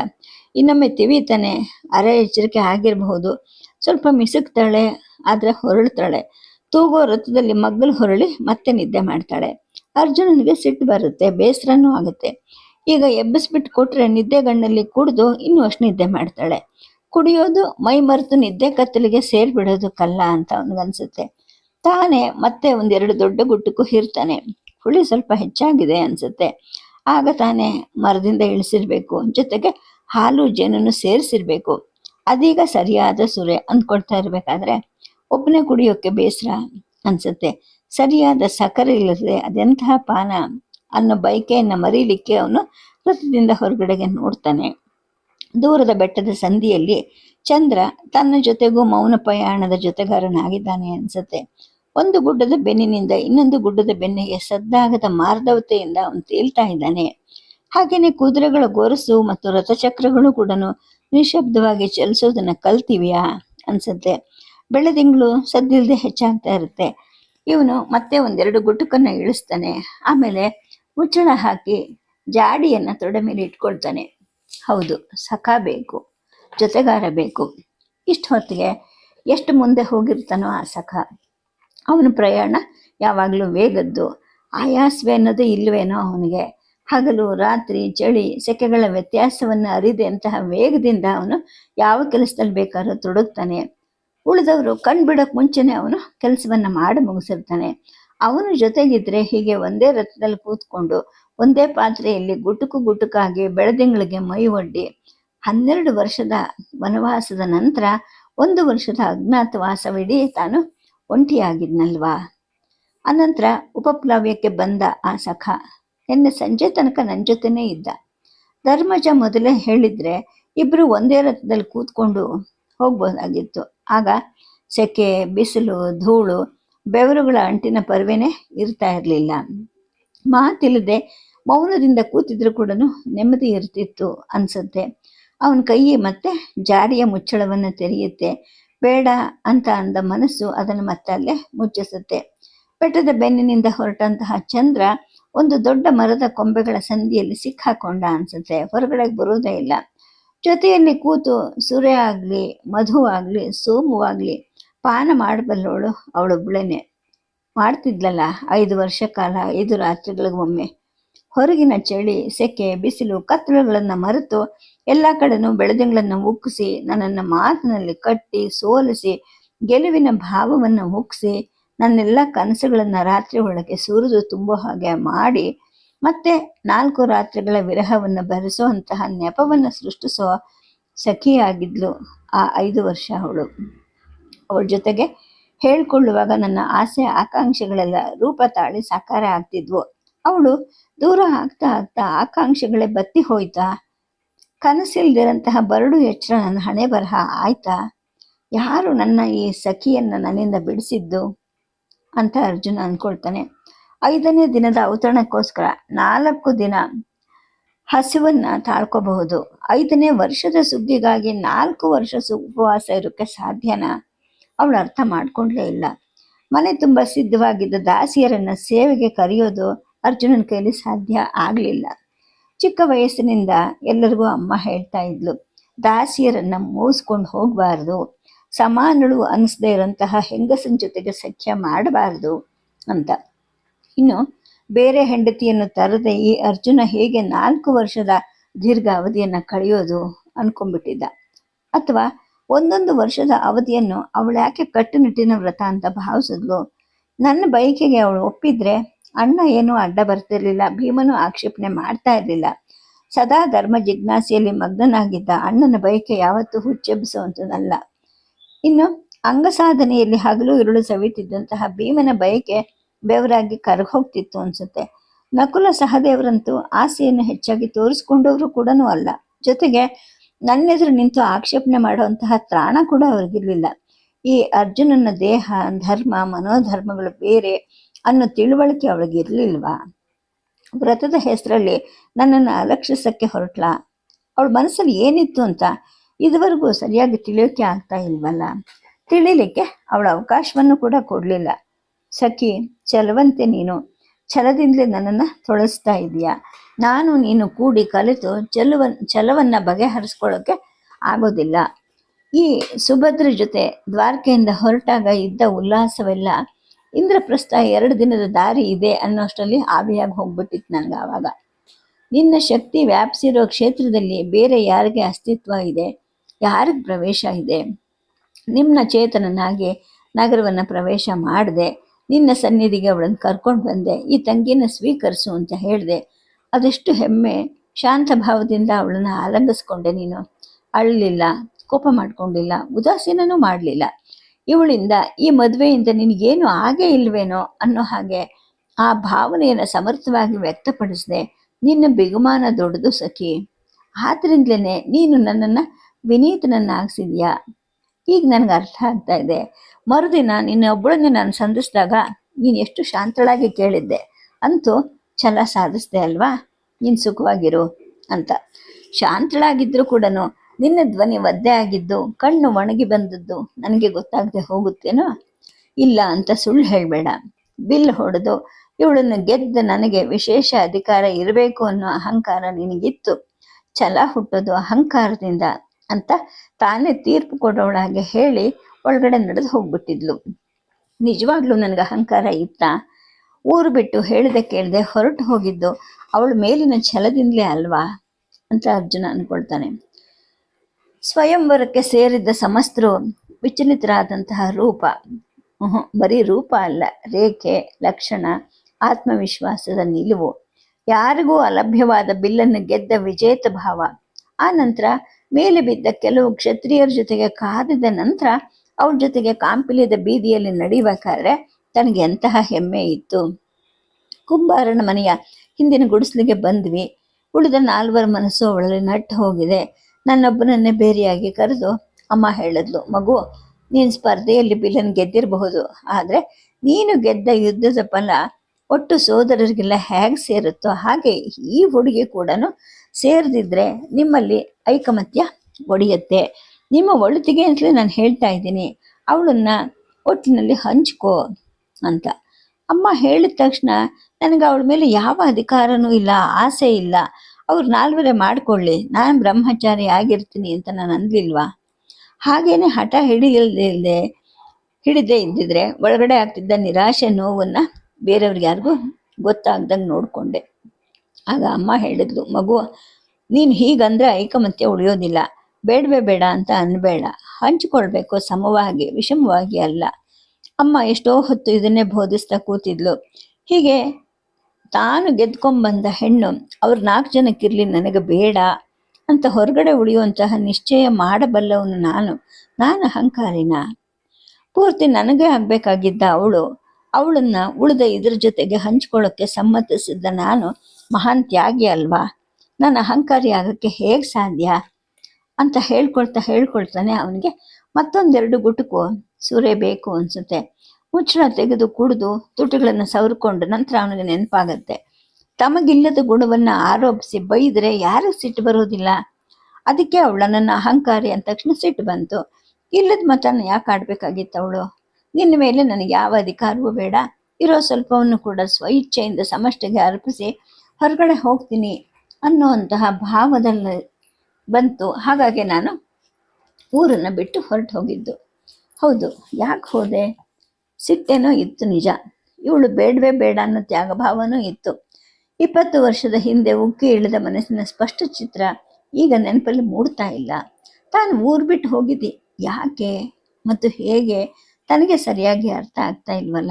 S1: ಇನ್ನೊಮ್ಮೆ ತಿವಿತಾನೆ, ಅರೆ, ಎಚ್ಚರಿಕೆ ಆಗಿರಬಹುದು. ಸ್ವಲ್ಪ ಮಿಸುಕ್ತಾಳೆ, ಆದ್ರೆ ಹೊರಳ್ತಾಳೆ. ತೂಗೋ ರಥದಲ್ಲಿ ಮಗ್ಗಲು ಹೊರಳಿ ಮತ್ತೆ ನಿದ್ದೆ ಮಾಡ್ತಾಳೆ. ಅರ್ಜುನನಿಗೆ ಸಿಟ್ಟು ಬರುತ್ತೆ, ಬೇಸರನೂ ಆಗುತ್ತೆ. ಈಗ ಎಬ್ಬಿಸ್ಬಿಟ್ಟು ಕೊಟ್ರೆ ನಿದ್ದೆಗಣ್ಣಲ್ಲಿ ಕುಡಿದು ಇನ್ನೂ ಅಷ್ಟು ನಿದ್ದೆ ಮಾಡ್ತಾಳೆ. ಕುಡಿಯೋದು ಮೈ ಮರೆತು ನಿದ್ದೆ ಕತ್ತಲಿಗೆ ಸೇರ್ಬಿಡೋದು ಕಲ್ಲ ಅಂತ ಅವನಿಗನ್ಸುತ್ತೆ ತಾನೇ ಮತ್ತೆ ಒಂದೆರಡು ದೊಡ್ಡ ಗುಟ್ಟಕ್ಕೂ ಹಿರ್ತಾನೆ. ಹುಳಿ ಸ್ವಲ್ಪ ಹೆಚ್ಚಾಗಿದೆ ಅನ್ಸುತ್ತೆ. ಆಗ ತಾನೇ ಮರದಿಂದ ಇಳಿಸಿರ್ಬೇಕು. ಜೊತೆಗೆ ಹಾಲು ಜೇನನ್ನು ಸೇರಿಸಿರ್ಬೇಕು. ಅದೀಗ ಸರಿಯಾದ ಸುರೆ ಅಂದ್ಕೊಳ್ತಾ ಇರಬೇಕಾದ್ರೆ ಒಬ್ಬನೇ ಕುಡಿಯೋಕೆ ಬೇಸರ ಅನ್ಸುತ್ತೆ. ಸರಿಯಾದ ಸಕ್ಕರೆ ಇಲ್ಲದೆ ಅದೆಂತಹ ಪಾನ ಅನ್ನೋ ಬೈಕೆಯನ್ನು ಮರೀಲಿಕ್ಕೆ ಅವನು ಪ್ರತಿದಿನ ಹೊರಗಡೆಗೆ ನೋಡ್ತಾನೆ. ದೂರದ ಬೆಟ್ಟದ ಸಂಧಿಯಲ್ಲಿ ಚಂದ್ರ ತನ್ನ ಜೊತೆಗೂ ಮೌನ ಪ್ರಯಾಣದ ಜೊತೆಗಾರನಾಗಿದ್ದಾನೆ ಅನ್ಸುತ್ತೆ. ಒಂದು ಗುಡ್ಡದ ಬೆನ್ನಿನಿಂದ ಇನ್ನೊಂದು ಗುಡ್ಡದ ಬೆನ್ನಿಗೆ ಸದ್ದಾಗದ ಮಾರ್ಧವತೆಯಿಂದ ಅವನು ತೇಲ್ತಾ ಇದ್ದಾನೆ. ಹಾಗೇನೆ ಕುದುರೆಗಳ ಗೊರಸು ಮತ್ತು ರಥಚಕ್ರಗಳು ಕೂಡ ನಿಶಬ್ದವಾಗಿ ಚಲಿಸೋದನ್ನ ಕಲ್ತಿವ್ಯಾ ಅನ್ಸುತ್ತೆ. ಬೆಳದಿಂಗಳು ಸದ್ದಿಲ್ಲದೆ ಹೆಚ್ಚಾಗ್ತಾ ಇರುತ್ತೆ. ಇವನು ಮತ್ತೆ ಒಂದೆರಡು ಗುಟುಕನ್ನ ಇಳಿಸ್ತಾನೆ. ಆಮೇಲೆ ಮುಚ್ಚಳ ಹಾಕಿ ಜಾಡಿಯನ್ನು ತೊಡೆ ಮೇಲೆ ಇಟ್ಕೊಳ್ತಾನೆ. ಹೌದು, ಸಖ ಬೇಕು, ಜೊತೆಗಾರ ಬೇಕು. ಇಷ್ಟು ಹೊತ್ತಿಗೆ ಎಷ್ಟು ಮುಂದೆ ಹೋಗಿರ್ತಾನೋ ಆ ಸಖ. ಅವನ ಪ್ರಯಾಣ ಯಾವಾಗಲೂ ವೇಗದ್ದು, ಆಯಾಸವೇ ಅನ್ನೋದು ಇಲ್ವೇನೋ ಅವನಿಗೆ. ಹಗಲು, ರಾತ್ರಿ, ಚಳಿ, ಸೆಕೆಗಳ ವ್ಯತ್ಯಾಸವನ್ನು ಅರಿದಂತಹ ವೇಗದಿಂದ ಅವನು ಯಾವ ಕೆಲಸದಲ್ಲಿ ಬೇಕಾದ್ರೂ ತೊಡಗ್ತಾನೆ. ಉಳಿದವರು ಕಣ್ ಬಿಡೋಕ್ ಮುಂಚೆನೆ ಅವನು ಕೆಲಸವನ್ನ ಮಾಡಿ ಮುಗಿಸಿರ್ತಾನೆ. ಅವನು ಜೊತೆಗಿದ್ರೆ ಹೀಗೆ ಒಂದೇ ರಥದಲ್ಲಿ ಕೂತ್ಕೊಂಡು ಒಂದೇ ಪಾತ್ರೆಯಲ್ಲಿ ಗುಟುಕು ಗುಟುಕಾಗಿ ಬೆಳದಿಂಗಳಿಗೆ ಮೈ ಒಡ್ಡಿ. ಹನ್ನೆರಡು ವರ್ಷದ ವನವಾಸದ ನಂತರ ಒಂದು ವರ್ಷದ ಅಜ್ಞಾತವಾಸವಿಡೀ ತಾನು ಒಂಟಿಯಾಗಿದ್ನಲ್ವಾ? ಅನಂತರ ಉಪಪ್ಲವ್ಯಕ್ಕೆ ಬಂದ ಆ ಸಖ ನಿನ್ನೆ ಸಂಜೆ ತನಕ ನನ್ನ ಜೊತೆನೇ ಇದ್ದ. ಧರ್ಮಜ ಮೊದಲೇ ಹೇಳಿದ್ರೆ ಇಬ್ರು ಒಂದೇ ರಥದಲ್ಲಿ ಕೂತ್ಕೊಂಡು ಹೋಗ್ಬೋದಾಗಿತ್ತು. ಆಗ ಸೆಕೆ, ಬಿಸಿಲು, ಧೂಳು, ಬೆವರುಗಳ ಅಂಟಿನ ಪರ್ವೆನೇ ಇರ್ತಾ ಇರಲಿಲ್ಲ. ಮಾತಿಲ್ಲದೆ ಮೌನದಿಂದ ಕೂತಿದ್ರು ಕೂಡ ನೆಮ್ಮದಿ ಇರ್ತಿತ್ತು ಅನ್ಸುತ್ತೆ. ಅವನ ಕೈ ಮತ್ತೆ ಜಾರಿಯ ಮುಚ್ಚಳವನ್ನು ತೆರೆಯುತ್ತೆ. ಬೇಡ ಅಂತ ಅಂದ ಮನಸ್ಸು ಅದನ್ನು ಮತ್ತೆ ಅಲ್ಲೇ ಮುಚ್ಚಿಸುತ್ತೆ. ಬೆಟ್ಟದ ಬೆನ್ನಿನಿಂದ ಹೊರಟಂತಹ ಚಂದ್ರ ಒಂದು ದೊಡ್ಡ ಮರದ ಕೊಂಬೆಗಳ ಸಂಧಿಯಲ್ಲಿ ಸಿಕ್ಕಾಕೊಂಡ ಅನ್ಸುತ್ತೆ. ಹೊರಗಡೆ ಬರೋದೇ ಇಲ್ಲ. ಜೊತೆಯಲ್ಲಿ ಕೂತು ಸೂರ್ಯ ಆಗ್ಲಿ, ಮಧು ಆಗ್ಲಿ ಸೋಮುವಾಗ್ಲಿ ಪಾನ ಮಾಡಬಲ್ಲವಳು ಅವಳೊಬ್ಬಳೇನೆ ಮಾಡ್ತಿದ್ಲಲ್ಲ, ಐದು ವರ್ಷ ಕಾಲ, ಐದು ರಾತ್ರಿಗಳಿಗೊಮ್ಮೆ. ಹೊರಗಿನ ಚಳಿ, ಸೆಕೆ, ಬಿಸಿಲು, ಕತ್ತಲುಗಳನ್ನು ಮರೆತು ಎಲ್ಲ ಕಡೆನೂ ಬೆಳದಿಂಗಳನ್ನು ಉಕ್ಕಿಸಿ, ನನ್ನನ್ನು ಮಾತಿನಲ್ಲಿ ಕಟ್ಟಿ, ಸೋಲಿಸಿ, ಗೆಲುವಿನ ಭಾವವನ್ನು ಉಕ್ಕಿಸಿ, ನನ್ನೆಲ್ಲ ಕನಸುಗಳನ್ನು ರಾತ್ರಿ ಒಳಗೆ ಸುರಿದು ತುಂಬೋ ಹಾಗೆ ಮಾಡಿ, ಮತ್ತೆ ನಾಲ್ಕು ರಾತ್ರಿಗಳ ವಿರಹವನ್ನು ಭರಿಸುವಂತಹ ನೆಪವನ್ನು ಸೃಷ್ಟಿಸೋ ಸಖಿಯಾಗಿದ್ಲು ಆ ಐದು ವರ್ಷ ಅವಳು. ಅವಳ ಜೊತೆಗೆ ಹೇಳ್ಕೊಳ್ಳುವಾಗ ನನ್ನ ಆಸೆ, ಆಕಾಂಕ್ಷೆಗಳೆಲ್ಲ ರೂಪ ತಾಳಿ ಸಾಕಾರ ಆಗ್ತಿದ್ವು. ಅವಳು ದೂರ ಆಗ್ತಾ ಆಗ್ತಾ ಆಕಾಂಕ್ಷೆಗಳೇ ಬತ್ತಿ ಹೋಯ್ತಾ. ಕನಸಿಲ್ದಿರಂತಹ ಬರಡು ಎಚ್ಚರ ನನ್ನ ಹಣೆ ಬರಹ ಆಯ್ತಾ. ಯಾರು ನನ್ನ ಈ ಸಖಿಯನ್ನ ನನ್ನಿಂದ ಬಿಡಿಸಿದ್ದು? ಅಂತ ಅರ್ಜುನ ಅಂದ್ಕೊಳ್ತಾನೆ ಐದನೇ ದಿನದ ಅವತರಣಕ್ಕೋಸ್ಕರ ನಾಲ್ಕು ದಿನ ಹಸಿವನ್ನ ತಾಳ್ಕೋಬಹುದು. ಐದನೇ ವರ್ಷದ ಸುಗ್ಗಿಗಾಗಿ ನಾಲ್ಕು ವರ್ಷ ಉಪವಾಸ ಇರೋಕ್ಕೆ ಸಾಧ್ಯನಾ? ಅವಳು ಅರ್ಥ ಮಾಡ್ಕೊಂಡ್ಲೇ ಇಲ್ಲ. ಮನೆ ತುಂಬ ಸಿದ್ಧವಾಗಿದ್ದ ದಾಸಿಯರನ್ನ ಸೇವೆಗೆ ಕರೆಯೋದು ಅರ್ಜುನನ ಕೈಲಿ ಸಾಧ್ಯ ಆಗಲಿಲ್ಲ. ಚಿಕ್ಕ ವಯಸ್ಸಿನಿಂದ ಎಲ್ಲರಿಗೂ ಅಮ್ಮ ಹೇಳ್ತಾ ಇದ್ಲು, ದಾಸಿಯರನ್ನ ಮೋಸ್ಕೊಂಡು ಹೋಗಬಾರ್ದು. ಸಮಾನಳು ಅನಿಸದೇ ಇರೋಂತಹ ಹೆಂಗಸನ ಜೊತೆಗೆ ಸಖ್ಯ ಮಾಡಬಾರ್ದು ಅಂತ. ಇನ್ನು ಬೇರೆ ಹೆಂಡತಿಯನ್ನು ತರದೆ ಈ ಅರ್ಜುನ ಹೇಗೆ ನಾಲ್ಕು ವರ್ಷದ ದೀರ್ಘ ಅವಧಿಯನ್ನು ಕಳೆಯೋದು ಅನ್ಕೊಂಡ್ಬಿಟ್ಟಿದ್ದ. ಅಥವಾ ಒಂದೊಂದು ವರ್ಷದ ಅವಧಿಯನ್ನು ಅವಳು ಯಾಕೆ ಕಟ್ಟುನಿಟ್ಟಿನ ವ್ರತ ಅಂತ ಭಾವಿಸಿದ್ಲು? ನನ್ನ ಬೈಕಿಗೆ ಅವಳು ಒಪ್ಪಿದ್ರೆ ಅಣ್ಣ ಏನೂ ಅಡ್ಡ ಬರ್ತಿರ್ಲಿಲ್ಲ. ಭೀಮನು ಆಕ್ಷೇಪಣೆ ಮಾಡ್ತಾ ಇರಲಿಲ್ಲ. ಸದಾ ಧರ್ಮ ಜಿಜ್ಞಾಸೆಯಲ್ಲಿ ಮಗ್ನನಾಗಿದ್ದ ಅಣ್ಣನ ಬಯಕೆ ಯಾವತ್ತೂ ಹುಚ್ಚೆಬ್ಬಿಸುವಂಥದ್ದಲ್ಲ. ಇನ್ನು ಅಂಗಸಾಧನೆಯಲ್ಲಿ ಹಗಲು ಇರುಳು ಸವಿತಿದ್ದಂತಹ ಭೀಮನ ಬಯಕೆ ಬೆವರಾಗಿ ಕರಗೋಗ್ತಿತ್ತು ಅನ್ಸುತ್ತೆ. ನಕುಲ ಸಹದೇವರಂತೂ ಆಸೆಯನ್ನು ಹೆಚ್ಚಾಗಿ ತೋರಿಸ್ಕೊಂಡವರು ಕೂಡ ಅಲ್ಲ. ಜೊತೆಗೆ ನನ್ನೆದುರು ನಿಂತು ಆಕ್ಷೇಪಣೆ ಮಾಡುವಂತಹ ತ್ರಾಣ ಕೂಡ ಅವ್ರಿಗಿರ್ಲಿಲ್ಲ. ಈ ಅರ್ಜುನನ ದೇಹ, ಧರ್ಮ, ಮನೋಧರ್ಮಗಳು ಬೇರೆ. ಅನ್ನೋ ತಿಳುವಳಿಕೆ ಅವಳಿಗೆ ಇರಲಿಲ್ವಾ? ವ್ರತದ ಹೆಸರಲ್ಲಿ ನನ್ನನ್ನು ಅಲಕ್ಷಿಸಕ್ಕೆ ಹೊರಟ್ಲ? ಅವಳ ಮನಸ್ಸಲ್ಲಿ ಏನಿತ್ತು ಅಂತ ಇದುವರೆಗೂ ಸರಿಯಾಗಿ ತಿಳಿಯೋಕೆ ಆಗ್ತಾ ಇಲ್ವಲ್ಲ? ತಿಳಿಲಿಕ್ಕೆ ಅವಳ ಅವಕಾಶವನ್ನು ಕೂಡ ಕೊಡಲಿಲ್ಲ. ಸಖಿ, ಚಲವಂತೆ ನೀನು. ಛಲದಿಂದಲೇ ನನ್ನನ್ನು ತೊಳಸ್ತಾ ಇದೀಯ? ನಾನು ನೀನು ಕೂಡಿ ಕಲಿತು ಚಲುವ ಛಲವನ್ನು ಬಗೆಹರಿಸ್ಕೊಳ್ಳೋಕೆ ಆಗೋದಿಲ್ಲ. ಈ ಸುಭದ್ರ ಜೊತೆ ದ್ವಾರಕೆಯಿಂದ ಹೊರಟಾಗ ಇದ್ದ ಉಲ್ಲಾಸವೆಲ್ಲ ಇಂದ್ರಪ್ರಸ್ಥ ಎರಡು ದಿನದ ದಾರಿ ಇದೆ ಅನ್ನೋಷ್ಟರಲ್ಲಿ ಆವಿಯಾಗಿ ಹೋಗ್ಬಿಟ್ಟಿತ್ತು ನನಗೆ ಆವಾಗ. ನಿನ್ನ ಶಕ್ತಿ ವ್ಯಾಪಿಸಿರೋ ಕ್ಷೇತ್ರದಲ್ಲಿ ಬೇರೆ ಯಾರಿಗೆ ಅಸ್ತಿತ್ವ ಇದೆ? ಯಾರಿಗೆ ಪ್ರವೇಶ ಇದೆ? ನಿಮ್ಮ ಚೇತನನಾಗಿ ನಗರವನ್ನು ಪ್ರವೇಶ ಮಾಡಿದೆ, ನಿನ್ನ ಸನ್ನಿಧಿಗೆ ಅವಳನ್ನು ಕರ್ಕೊಂಡು ಬಂದೆ, ಈ ತಂಗಿನ ಸ್ವೀಕರಿಸು ಅಂತ ಹೇಳಿದೆ. ಅದೆಷ್ಟು ಹೆಮ್ಮೆ. ಶಾಂತ ಭಾವದಿಂದ ಅವಳನ್ನು ಆಲಂಗಿಸ್ಕೊಂಡೆ ನೀನು. ಅಳಲಿಲ್ಲ ಕೋಪ ಮಾಡಿಕೊಂಡಿಲ್ಲ, ಉದಾಸೀನನೂ ಮಾಡಲಿಲ್ಲ. ಇವಳಿಂದ ಈ ಮದುವೆಯಿಂದ ನಿನಗೇನು ಆಗೇ ಇಲ್ವೇನೋ ಅನ್ನೋ ಹಾಗೆ ಆ ಭಾವನೆಯನ್ನು ಸಮರ್ಥವಾಗಿ ವ್ಯಕ್ತಪಡಿಸಿದೆ, ನಿನ್ನ ಬಿಗುಮಾನ ದೊಡ್ಡದು ಸಖಿ. ಆದ್ರಿಂದಲೇ ನೀನು ನನ್ನನ್ನು ವಿನೀತನನ್ನಾಗಿಸಿದ್ಯಾ? ಈಗ ನನಗೆ ಅರ್ಥ ಆಗ್ತಾ ಇದೆ. ಮರುದಿನ ನಿನ್ನ ಒಬ್ಬಳನ್ನೇ ನಾನು ಸಂಧಿಸಿದಾಗ ನೀನು ಎಷ್ಟು ಶಾಂತಳಾಗಿ ಕೇಳಿದ್ದೆ. ಅಂತೂ ಛಲ ಸಾಧಿಸ್ದೆ ಅಲ್ವಾ? ನೀನು ಸುಖವಾಗಿರು ಅಂತ. ಶಾಂತಳಾಗಿದ್ದರೂ ಕೂಡ ನಿನ್ನ ಧ್ವನಿ ಒದ್ದೆ ಆಗಿದ್ದು, ಕಣ್ಣು ಒಣಗಿ ಬಂದದ್ದು ನನಗೆ ಗೊತ್ತಾಗದೆ ಹೋಗುತ್ತೇನೋ? ಇಲ್ಲ ಅಂತ ಸುಳ್ಳು ಹೇಳಬೇಡ. ಬಿಲ್ ಹೊಡೆದು ಇವಳನ್ನು ಗೆದ್ದ ನನಗೆ ವಿಶೇಷ ಅಧಿಕಾರ ಇರಬೇಕು ಅನ್ನೋ ಅಹಂಕಾರ ನಿನಗಿತ್ತು. ಛಲ ಹುಟ್ಟೋದು ಅಹಂಕಾರದಿಂದ ಅಂತ ತಾನೇ ತೀರ್ಪು ಕೊಡೋಳಾಗೆ ಹೇಳಿ ಒಳಗಡೆ ನಡೆದು ಹೋಗ್ಬಿಟ್ಟಿದ್ಲು. ನಿಜವಾಗ್ಲೂ ನನಗೆ ಅಹಂಕಾರ ಇತ್ತ? ಊರು ಬಿಟ್ಟು ಹೇಳದೆ ಕೇಳದೆ ಹೊರಟು ಹೋಗಿದ್ದು ಅವಳ ಮೇಲಿನ ಛಲದಿಂದಲೇ ಅಲ್ವಾ? ಅಂತ ಅರ್ಜುನ ಅನ್ಕೊಳ್ತಾನೆ ಸ್ವಯಂವರಕ್ಕೆ ಸೇರಿದ್ದ ಸಮಸ್ತರು ವಿಚಲಿತರಾದಂತಹ ರೂಪ. ಬರೀ ರೂಪ ಅಲ್ಲ, ರೇಖೆ, ಲಕ್ಷಣ, ಆತ್ಮವಿಶ್ವಾಸದ ನಿಲುವು. ಯಾರಿಗೂ ಅಲಭ್ಯವಾದ ಬಿಲ್ಲನ್ನು ಗೆದ್ದ ವಿಜೇತ ಭಾವ. ಆ ನಂತರ ಮೇಲೆ ಬಿದ್ದ ಕೆಲವು ಕ್ಷತ್ರಿಯರ ಜೊತೆಗೆ ಕಾದಿದ ನಂತರ ಅವ್ರ ಜೊತೆಗೆ ಕಾಂಪಿಲಿಯದ ಬೀದಿಯಲ್ಲಿ ನಡಿಬೇಕಾದ್ರೆ ತನಗೆ ಎಂತಹ ಹೆಮ್ಮೆ ಇತ್ತು. ಕುಂಬಾರನ ಮನೆಯ ಹಿಂದಿನ ಗುಡಿಸಲಿಗೆ ಬಂದ್ವಿ. ಉಳಿದ ನಾಲ್ವರ ಮನಸ್ಸು ಅವಳಲ್ಲಿ ನಟ್ಟು ಹೋಗಿದೆ. ನನ್ನೊಬ್ಬನನ್ನೇ ಬೇರೆಯಾಗಿ ಕರೆದು ಅಮ್ಮ ಹೇಳಿದ್ಲು, ಮಗು, ನೀನು ಸ್ಪರ್ಧೆಯಲ್ಲಿ ಬಿಲನ್ ಗೆದ್ದಿರಬಹುದು, ಆದರೆ ನೀನು ಗೆದ್ದ ಯುದ್ಧದ ಫಲ ಒಟ್ಟು ಸೋದರರಿಗೆಲ್ಲ ಹೇಗೆ ಸೇರುತ್ತೋ ಹಾಗೆ ಈ ಹುಡುಗಿ ಕೂಡ ಸೇರಿದಿದ್ರೆ ನಿಮ್ಮಲ್ಲಿ ಐಕಮತ್ಯ ಒಡೆಯುತ್ತೆ. ನಿಮ್ಮ ಒಳಿತಿಗೆ ಅಂತಲೇ ನಾನು ಹೇಳ್ತಾ ಇದ್ದೀನಿ. ಅವಳನ್ನ ಒಟ್ಟಿನಲ್ಲಿ ಹಂಚ್ಕೋ ಅಂತ. ಅಮ್ಮ ಹೇಳಿದ ತಕ್ಷಣ ನನಗೆ ಅವಳ ಮೇಲೆ ಯಾವ ಅಧಿಕಾರನೂ ಇಲ್ಲ, ಆಸೆ ಇಲ್ಲ. ಅವ್ರು ನಾಲ್ವರೆ ಮಾಡ್ಕೊಳ್ಳಿ, ನಾನು ಬ್ರಹ್ಮಚಾರಿ ಆಗಿರ್ತೀನಿ ಅಂತ ನಾನು ಅಂದ್ಲಿಲ್ವಾ? ಹಾಗೇನೆ ಹಠ ಹಿಡಿಯಲ್ದೆ ಹಿಡಿದೇ ಇದ್ದಿದ್ರೆ ಒಳಗಡೆ ಆಗ್ತಿದ್ದ ನಿರಾಶೆ ನೋವನ್ನು ಬೇರೆಯವ್ರಿಗೆ ಯಾರಿಗೂ ಗೊತ್ತಾಗ್ದಂಗೆ ನೋಡಿಕೊಂಡೆ. ಆಗ ಅಮ್ಮ ಹೇಳಿದ್ಲು, ಮಗು, ನೀನು ಹೀಗಂದ್ರೆ ಐಕಮತ್ಯ ಉಳಿಯೋದಿಲ್ಲ, ಬೇಡವೇ ಬೇಡ ಅಂತ ಅನ್ಬೇಡ, ಹಂಚಿಕೊಳ್ಬೇಕು ಸಮವಾಗಿ, ವಿಷಮವಾಗಿ ಅಲ್ಲ. ಅಮ್ಮ ಎಷ್ಟೋ ಹೊತ್ತು ಇದನ್ನೇ ಬೋಧಿಸ್ತಾ ಕೂತಿದ್ಲು. ಹೀಗೆ ತಾನು ಗೆದ್ಕೊಂಬಂದ ಹೆಣ್ಣು, ಅವ್ರ ನಾಲ್ಕು ಜನಕ್ಕಿರಲಿ ನನಗೆ ಬೇಡ ಅಂತ ಹೊರಗಡೆ ಉಳಿಯುವಂತಹ ನಿಶ್ಚಯ ಮಾಡಬಲ್ಲವನು ನಾನು. ನಾನು ಅಹಂಕಾರಿನ. ಪೂರ್ತಿ ನನಗೆ ಆಗಬೇಕಾಗಿದ್ದ ಅವಳು, ಅವಳನ್ನ ಉಳಿದ ಇದ್ರ ಜೊತೆಗೆ ಹಂಚ್ಕೊಳ್ಳೋಕ್ಕೆ ಸಮ್ಮತಿಸಿದ್ದ ನಾನು ಮಹಾನ್ ತ್ಯಾಗಿ ಅಲ್ವಾ? ನನ್ನ ಅಹಂಕಾರಿ ಆಗೋಕ್ಕೆ ಹೇಗೆ ಸಾಧ್ಯ? ಅಂತ ಹೇಳ್ಕೊಳ್ತಾ ಹೇಳ್ಕೊಳ್ತಾನೆ ಅವನಿಗೆ ಮತ್ತೊಂದೆರಡು ಗುಟುಕು ಸೂರೆ ಬೇಕು ಅನ್ಸುತ್ತೆ. ಮುಚ್ಚಳ ತೆಗೆದು ಕುಡಿದು ತುಟಿಗಳನ್ನು ಸವರ್ಕೊಂಡು ನಂತರ ಅವನಿಗೆ ನೆನಪಾಗತ್ತೆ. ತಮಗಿಲ್ಲದ ಗುಣವನ್ನ ಆರೋಪಿಸಿ ಬೈದರೆ ಯಾರು ಸಿಟ್ಟು ಬರೋದಿಲ್ಲ ಅದಕ್ಕೆ ಅವಳ ನನ್ನ ಅಹಂಕಾರಿ ಅಂದ ತಕ್ಷಣ ಸಿಟ್ಟು ಬಂತು. ಇಲ್ಲದ ಮತನ ಯಾಕೆ ಆಡ್ಬೇಕಾಗಿತ್ತು ಅವಳು? ನಿನ್ನ ಮೇಲೆ ನನಗೆ ಯಾವ ಅಧಿಕಾರವೂ ಬೇಡ. ಇರೋ ಸ್ವಲ್ಪವನ್ನು ಕೂಡ ಸ್ವಇಚ್ಛೆಯಿಂದ ಸಮಷ್ಟಿಗೆ ಅರ್ಪಿಸಿ ಹೊರಗಡೆ ಹೋಗ್ತೀನಿ ಅನ್ನುವಂತಹ ಭಾವದಲ್ಲಿ ಬಂತು. ಹಾಗಾಗಿ ನಾನು ಊರನ್ನು ಬಿಟ್ಟು ಹೊರಟು ಹೋಗಿದ್ದು ಹೌದು, ಯಾಕೆ ಹೋದೆ? ಸಿಟ್ಟೇನೋ ಇತ್ತು ನಿಜ. ಇವಳು ಬೇಡವೇ ಬೇಡ ಅನ್ನೋ ತ್ಯಾಗಭಾವನೂ ಇತ್ತು. ಇಪ್ಪತ್ತು ವರ್ಷದ ಹಿಂದೆ ಉಕ್ಕಿ ಇಳಿದ ಮನಸ್ಸಿನ ಸ್ಪಷ್ಟ ಚಿತ್ರ ಈಗ ನೆನಪಲ್ಲಿ ಮೂಡ್ತಾ ಇಲ್ಲ. ತಾನು ಊರು ಬಿಟ್ಟು ಹೋಗಿದ್ದಿ. ಯಾಕೆ? ಮತ್ತು ಹೇಗೆ? ತನಗೆ ಸರಿಯಾಗಿ ಅರ್ಥ ಆಗ್ತಾ ಇಲ್ವಲ್ಲ?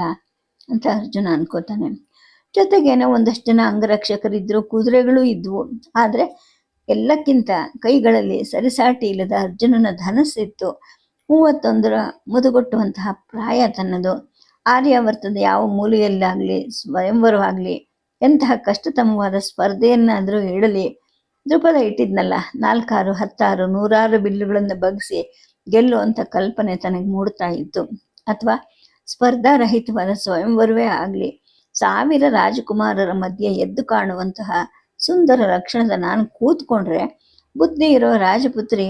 S1: ಅಂತ ಅರ್ಜುನ ಅನ್ಕೋತಾನೆ. ಜೊತೆಗೇನೋ ಒಂದಷ್ಟು ಜನ ಅಂಗರಕ್ಷಕರಿದ್ರು, ಕುದುರೆಗಳು ಇದ್ವು. ಆದರೆ ಎಲ್ಲಕ್ಕಿಂತ ಕೈಗಳಲ್ಲಿ ಸರಿಸಾಟಿ ಇಲ್ಲದ ಅರ್ಜುನನ ಧನಸ್ಸಿತ್ತು ಮೂವತ್ತೊಂದರ ಮುದುಗೊಟ್ಟುವಂತಹ ಪ್ರಾಯ ತನ್ನದು. ಆರ್ಯಾವರ್ತದ ಯಾವ ಮೂಲೆಯಲ್ಲಾಗಲಿ, ಸ್ವಯಂವರವಾಗಲಿ, ಎಂತಹ ಕಷ್ಟತಮವಾದ ಸ್ಪರ್ಧೆಯನ್ನಾದರೂ ಹೇಳಲಿ. ದೃಪದ ಇಟ್ಟಿದ್ನಲ್ಲ, ನಾಲ್ಕಾರು, ಹತ್ತಾರು, ನೂರಾರು ಬಿಲ್ಲುಗಳನ್ನು ಬಗ್ಗಿಸಿ ಗೆಲ್ಲುವಂಥ ಕಲ್ಪನೆ ತನಗೆ ಮೂಡ್ತಾ ಇತ್ತು. ಅಥವಾ ಸ್ಪರ್ಧಾರಹಿತವಾದ ಸ್ವಯಂವರವೇ ಆಗಲಿ. ಸಾವಿರ ರಾಜಕುಮಾರರ ಮಧ್ಯೆ ಎದ್ದು ಕಾಣುವಂತಹ ಸುಂದರ ಲಕ್ಷಣದ ನಾನು ಕೂತ್ಕೊಂಡ್ರೆ ಬುದ್ಧಿ ಇರೋ ರಾಜಪುತ್ರಿ